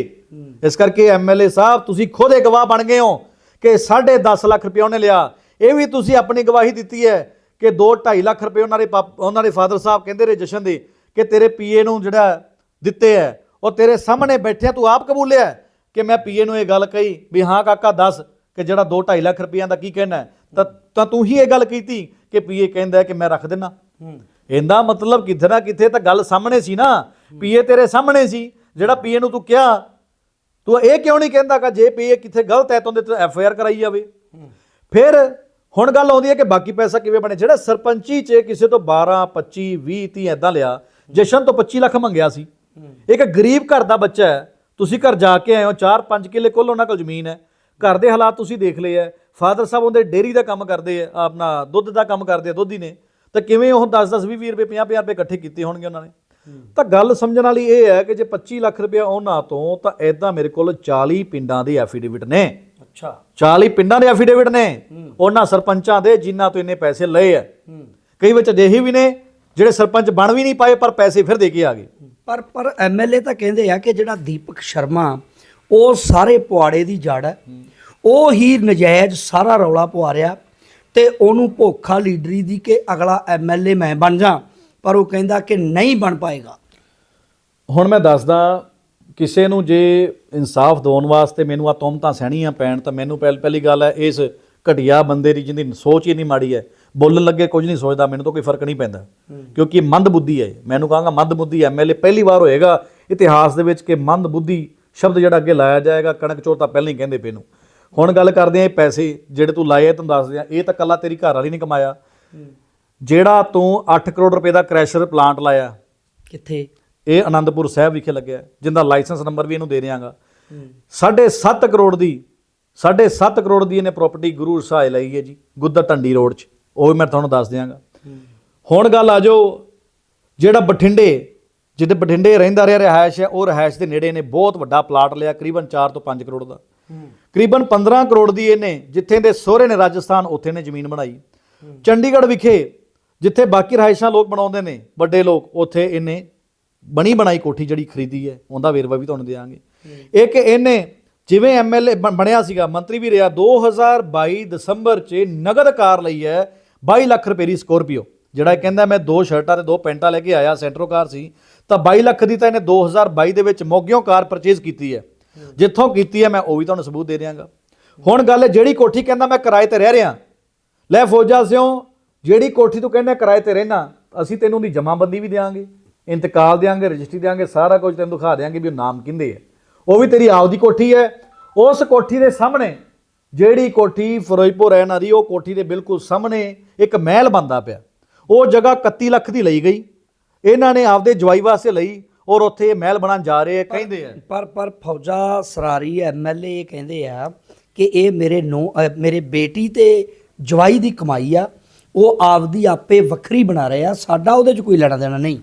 Speaker 2: ਇਸ ਕਰਕੇ ਐਮਐਲਏ ਸਾਹਿਬ ਤੁਸੀਂ ਖੁਦ ਇੱਕ ਗਵਾਹ ਬਣ ਗਏ ਹੋ ਕਿ 10.5 ਲੱਖ ਰੁਪਏ ਉਹਨੇ ਲਿਆ। ਇਹ ਵੀ ਤੁਸੀਂ ਆਪਣੀ ਗਵਾਹੀ ਦਿੱਤੀ ਹੈ ਕਿ 2.5 ਲੱਖ ਰੁਪਏ ਉਹਨਾਂ ਦੇ ਉਹਨਾਂ ਦੇ ਫਾਦਰ ਸਾਹਿਬ ਕਹਿੰਦੇ ਰਹੇ ਜਸ਼ਨ ਦੇ ਕਿ ਤੇਰੇ ਪੀਏ ਨੂੰ ਜਿਹੜਾ ਦਿੱਤੇ ਹੈ ਉਹ ਤੇਰੇ ਸਾਹਮਣੇ ਬੈਠਿਆ ਤੂੰ ਆਪ ਕਬੂਲਿਆ ਕਿ ਮੈਂ ਪੀਏ ਨੂੰ ਇਹ ਗੱਲ ਕਹੀ ਵੀ ਹਾਂ ਕਾਕਾ ਦੱਸ ਕਿ ਜਿਹੜਾ 2.5 ਲੱਖ ਰੁਪਈਆਂ ਦਾ ਕੀ ਕਹਿਣਾ? ਤਾਂ ਤਾਂ ਤੂੰ ਹੀ ਇਹ ਗੱਲ ਕੀਤੀ ਕਿ ਪੀਏ ਕਹਿੰਦਾ ਕਿ ਮੈਂ ਰੱਖ ਦਿੰਨਾ। ਇਹਦਾ ਮਤਲਬ ਕਿੱਥੇ ਨਾ ਕਿੱਥੇ ਤਾਂ ਗੱਲ ਸਾਹਮਣੇ ਸੀ ਨਾ। ਪੀਏ ਤੇਰੇ ਸਾਹਮਣੇ ਸੀ ਜਿਹੜਾ ਪੀਏ ਨੂੰ ਤੂੰ ਕਿਹਾ। ਤੂੰ ਇਹ ਕਿਉਂ ਨਹੀਂ ਕਹਿੰਦਾ ਕਿ ਜੇ ਪੀਏ ਕਿੱਥੇ ਗਲਤ ਹੈ ਤਾਂ ਉਹਦੇ ਤੇ ਐਫ ਆਈ ਆਰ ਕਰਾਈ ਜਾਵੇ। ਫਿਰ ਹੁਣ ਗੱਲ ਆਉਂਦੀ ਹੈ ਕਿ ਬਾਕੀ ਪੈਸਾ ਕਿਵੇਂ ਬਣੇ? ਜਿਹੜਾ ਸਰਪੰਚੀ 'ਚ ਕਿਸੇ ਤੋਂ 12 25 20 30 ਐਦਾਂ ਲਿਆ ਜਸ਼ਨ ਤੋਂ 25 ਲੱਖ ਮੰਗਿਆ ਸੀ। ਇੱਕ ਗਰੀਬ ਘਰ ਦਾ ਬੱਚਾ ਹੈ। ਤੁਸੀਂ ਘਰ ਜਾ ਕੇ ਆਏ ਹੋ 4-5 ਕਿੱਲੇ ਕੋਲ ਉਹਨਾਂ ਕੋਲ ਜ਼ਮੀਨ ਹੈ। ਘਰ ਦੇ ਹਾਲਾਤ ਤੁਸੀਂ ਦੇਖ ਲਏ ਹੈ। ਫਾਦਰ ਸਾਹਿਬ ਉਹਦੇ ਡੇਰੀ ਦਾ ਕੰਮ ਕਰਦੇ ਆ ਆਪਣਾ ਦੁੱਧ ਦਾ ਕੰਮ ਕਰਦੇ ਆ ਦੁੱਧ ਨੇ। ਤਾਂ ਕਿਵੇਂ ਉਹ 10-10 20-20 ਰੁਪਏ 50-50 ਰੁਪਏ ਇਕੱਠੇ ਕੀਤੇ ਹੋਣਗੇ ਉਹਨਾਂ ਨੇ? ਤਾਂ ਗੱਲ ਸਮਝਣ ਵਾਲੀ ਇਹ ਹੈ ਕਿ ਜੇ 25 ਲੱਖ ਰੁਪਏ ਉਹਨਾਂ ਤੋਂ ਤਾਂ ਐਦਾਂ ਮੇਰੇ ਕੋਲ 40 ਪਿੰਡਾਂ ਦੇ ਐਫੀਡੇਵਿਟ ਨੇ।
Speaker 1: ਅੱਛਾ।
Speaker 2: 40 ਪਿੰਡਾਂ ਦੇ ਐਫੀਡੇਵਿਟ ਨੇ। ਉਹਨਾਂ ਸਰਪੰਚਾਂ ਦੇ ਜਿਨ੍ਹਾਂ ਤੋਂ ਇੰਨੇ ਪੈਸੇ ਲਏ ਆ। ਕਈ ਵਿੱਚ ਅਜਿਹੇ ਵੀ ਨੇ ਜਿਹੜੇ ਸਰਪੰਚ ਬਣ ਵੀ ਨਹੀਂ ਪਾਏ ਪਰ ਪੈਸੇ ਫਿਰ ਦੇ ਕੇ ਆ ਗਏ।
Speaker 1: ਪਰ ਪਰ ਐਮਐਲਏ ਤਾਂ ਕਹਿੰਦੇ ਆ ਕਿ ਜਿਹੜਾ ਦੀਪਕ ਸ਼ਰਮਾ ਉਹ ਸਾਰੇ ਪੁਆੜੇ ਦੀ ਜੜ ਹੈ। ਉਹ ਹੀ ਨਜਾਇਜ਼ ਸਾਰਾ ਰੌਲਾ ਪਵਾ ਰਿਹਾ ਤੇ ਉਹਨੂੰ ਭੁੱਖਾ ਲੀਡਰੀ ਦੀ ਕਿ ਅਗਲਾ ਐਮਐਲਏ ਮੈਂ ਬਣ ਜਾ ਪਰ ਉਹ ਕਹਿੰਦਾ ਕਿ ਨਹੀਂ ਬਣ ਪਾਏਗਾ।
Speaker 2: ਹੁਣ ਮੈਂ ਦੱਸਦਾ ਕਿਸੇ ਨੂੰ ਜੇ ਇਨਸਾਫ ਦਿਵਾਉਣ ਵਾਸਤੇ ਮੈਨੂੰ ਆ ਤੁਮਤਾਂ ਸਹਿਣੀਆਂ ਪੈਣ ਤਾਂ ਮੈਨੂੰ ਪਹਿਲ ਪਹਿਲੀ ਗੱਲ ਹੈ ਇਸ ਘਟੀਆ ਬੰਦੇ ਦੀ ਜਿਹਦੀ ਸੋਚ ਹੀ ਨਹੀਂ ਮਾੜੀ ਹੈ। ਬੋਲਣ ਲੱਗੇ ਕੁਝ ਨਹੀਂ ਸੋਚਦਾ ਮੈਨੂੰ ਤਾਂ ਕੋਈ ਫ਼ਰਕ ਨਹੀਂ ਪੈਂਦਾ। ਕਿਉਂਕਿ ਇਹ ਮੰਦ ਬੁੱਧੀ ਹੈ। ਮੈਨੂੰ ਕਹਾਂਗਾ ਮੰਦ ਬੁੱਧੀ ਐਮਐਲਏ ਪਹਿਲੀ ਵਾਰ ਹੋਏਗਾ ਇਤਿਹਾਸ ਦੇ ਵਿੱਚ ਕਿ ਮੰਦ ਬੁੱਧੀ ਸ਼ਬਦ ਜਿਹੜਾ ਅੱਗੇ ਲਾਇਆ ਜਾਏਗਾ ਕਣਕ ਚੋਰ ਤਾਂ ਪਹਿਲਾਂ ਹੀ ਕਹਿੰਦੇ ਪਏ ਨੂੰ। ਹੁਣ ਗੱਲ ਕਰਦੇ ਆ ਇਹ ਪੈਸੇ ਜਿਹੜੇ ਤੂੰ ਲਾਏ ਤੈਨੂੰ ਦੱਸਦੇ ਆ ਇਹ ਤਾਂ ਕੱਲਾ ਤੇਰੀ ਘਰ ਵਾਲੀ ਨਹੀਂ ਕਮਾਇਆ। ਜਿਹੜਾ ਤੂੰ 8 ਕਰੋੜ ਰੁਪਏ ਦਾ ਕ੍ਰੈਸ਼ਰ ਪਲਾਂਟ ਲਾਇਆ
Speaker 1: ਕਿੱਥੇ?
Speaker 2: ਇਹ ਆਨੰਦਪੁਰ ਸਾਹਿਬ ਵਿਖੇ ਲੱਗਿਆ ਹੈ, ਜਿੰਦਾ ਲਾਇਸੈਂਸ ਨੰਬਰ ਵੀ ਇਹਨੂੰ ਦੇ ਦਿਆਂਗਾ 7.5 ਕਰੋੜ ਦੀ 7.5 ਕਰੋੜ ਦੀ ਇਹਨੇ ਪ੍ਰਾਪਰਟੀ ਗੁਰੂ ਸਾਹਿਬ ਲਈ ਹੈ ਜੀ ਗੁੱਦਰ ਟੰਡੀ ਰੋਡ 'ਚ। ਉਹ ਵੀ ਮੈਂ ਤੁਹਾਨੂੰ ਦੱਸ ਦਿਆਂਗਾ। ਹੁਣ ਗੱਲ ਆ ਜੋ ਜਿਹੜਾ ਬਠਿੰਡੇ ਜਿਹਦੇ ਬਠਿੰਡੇ ਰਹਿੰਦਾ ਰਿਹਾ ਰਿਹਾਇਸ਼ ਹੈ ਉਹ ਰਿਹਾਇਸ਼ ਦੇ ਨੇੜੇ ਨੇ ਬਹੁਤ ਵੱਡਾ ਪਲਾਟ ਲਿਆ ਕਰੀਬਨ 4 ਤੋਂ 5 ਕਰੋੜ ਦਾ। ਕਰੀਬਨ 15 ਕਰੋੜ ਦੀ ਇਹਨੇ ਜਿੱਥੇ ਦੇ ਸਹੁਰੇ ਨੇ ਰਾਜਸਥਾਨ ਉੱਥੇ ਨੇ ਜ਼ਮੀਨ ਬਣਾਈ। ਚੰਡੀਗੜ੍ਹ ਵਿਖੇ ਜਿੱਥੇ ਬਾਕੀ ਰਿਹਾਇਸ਼ਾਂ ਲੋਕ ਬਣਾਉਂਦੇ ਨੇ ਵੱਡੇ ਲੋਕ ਉੱਥੇ ਇਹਨੇ ਬਣੀ ਬਣਾਈ ਕੋਠੀ ਜਿਹੜੀ ਖਰੀਦੀ ਹੈ ਉਹਦਾ ਵੇਰਵਾ ਵੀ ਤੁਹਾਨੂੰ ਦੇਵਾਂਗੇ ਇੱਕ ਇਹਨੇ ਜਿਵੇਂ ਐਮਐਲਏ ਬਣਿਆ ਸੀਗਾ ਮੰਤਰੀ ਵੀ ਰਿਹਾ 2022 ਦਸੰਬਰ 'ਚ ਨਗਦ ਕਾਰ ਲਈ ਹੈ 22 ਲੱਖ ਰੁਪਏ ਦੀ ਸਕੋਰਪੀਓ। ਜਿਹੜਾ ਕਹਿੰਦਾ ਮੈਂ ਦੋ ਸ਼ਰਟਾਂ ਤੇ ਦੋ ਪੈਂਟਾਂ ਲੈ ਕੇ ਆਇਆ ਸੈਂਟਰੋ ਕਾਰ ਸੀ ਤਾਂ 22 ਲੱਖ ਦੀ ਤਾਂ ਇਹਨੇ 2022 ਦੇ ਵਿੱਚ ਮੋਗਿਓ ਕਾਰ ਪਰਚੇਜ਼ ਕੀਤੀ ਹੈ। ਜਿੱਥੋਂ ਕੀਤੀ ਹੈ ਮੈਂ ਉਹ ਵੀ ਤੁਹਾਨੂੰ ਸਬੂਤ ਦੇ ਦਿਆਂਗਾ। ਹੁਣ ਗੱਲ ਹੈ ਜਿਹੜੀ ਕੋਠੀ ਕਹਿੰਦਾ ਮੈਂ ਕਿਰਾਏ ਤੇ ਰਹਿ ਰਿਹਾ। ਲੈ ਫੌਜਾ ਸਿਓ ਜਿਹੜੀ ਕੋਠੀ ਤੂੰ ਕਹਿੰਦਾ ਕਿਰਾਏ ਤੇ ਰਹਿਣਾ ਅਸੀਂ ਤੈਨੂੰ ਦੀ ਜਮਾਬੰਦੀ ਵੀ ਦੇਾਂਗੇ ਇੰਤਕਾਲ ਦੇਾਂਗੇ ਰਜਿਸਟਰੀ ਦੇਾਂਗੇ ਸਾਰਾ ਕੁਝ ਤੈਨੂੰ ਦਿਖਾ ਦੇਾਂਗੇ ਵੀ ਉਹ ਨਾਮ ਕਿੰਦੇ ਹੈ ਉਹ ਵੀ ਤੇਰੀ ਆਪਦੀ ਕੋਠੀ ਹੈ। ਉਸ ਕੋਠੀ ਦੇ ਸਾਹਮਣੇ ਜਿਹੜੀ ਕੋਠੀ ਫਿਰੋਜ਼ਪੁਰ ਰਹਿਣ ਵਾਲੀ ਉਹ ਕੋਠੀ ਦੇ ਬਿਲਕੁਲ ਸਾਹਮਣੇ ਇੱਕ ਮਹਿਲ ਬੰਦਾ ਪਿਆ। ਉਹ ਜਗ੍ਹਾ 31 ਲੱਖ ਦੀ ਲਈ ਗਈ। ਇਹਨਾਂ ਨੇ ਆਪਦੇ ਜਵਾਈ ਵਾਸਤੇ ਲਈ ਔਰ ਉੱਥੇ ਇਹ ਮਹਿਲ ਬਣਾਉਣ ਜਾ ਰਹੇ ਆ ਕਹਿੰਦੇ ਆ।
Speaker 1: ਪਰ ਪਰ ਫੌਜਾ ਸਰਾਰੀ ਐਮਐਲਏ ਕਹਿੰਦੇ ਆ ਕਿ ਇਹ ਮੇਰੇ ਨੋ ਮੇਰੇ ਬੇਟੀ ਤੇ ਜਵਾਈ ਦੀ ਕਮਾਈ ਆ। ਉਹ ਆਪਦੀ ਆਪੇ ਵੱਖਰੀ ਬਣਾ ਰਹੇ ਆ। ਸਾਡਾ ਉਹਦੇ 'ਚ ਕੋਈ ਲੈਣਾ ਦੇਣਾ ਨਹੀਂ।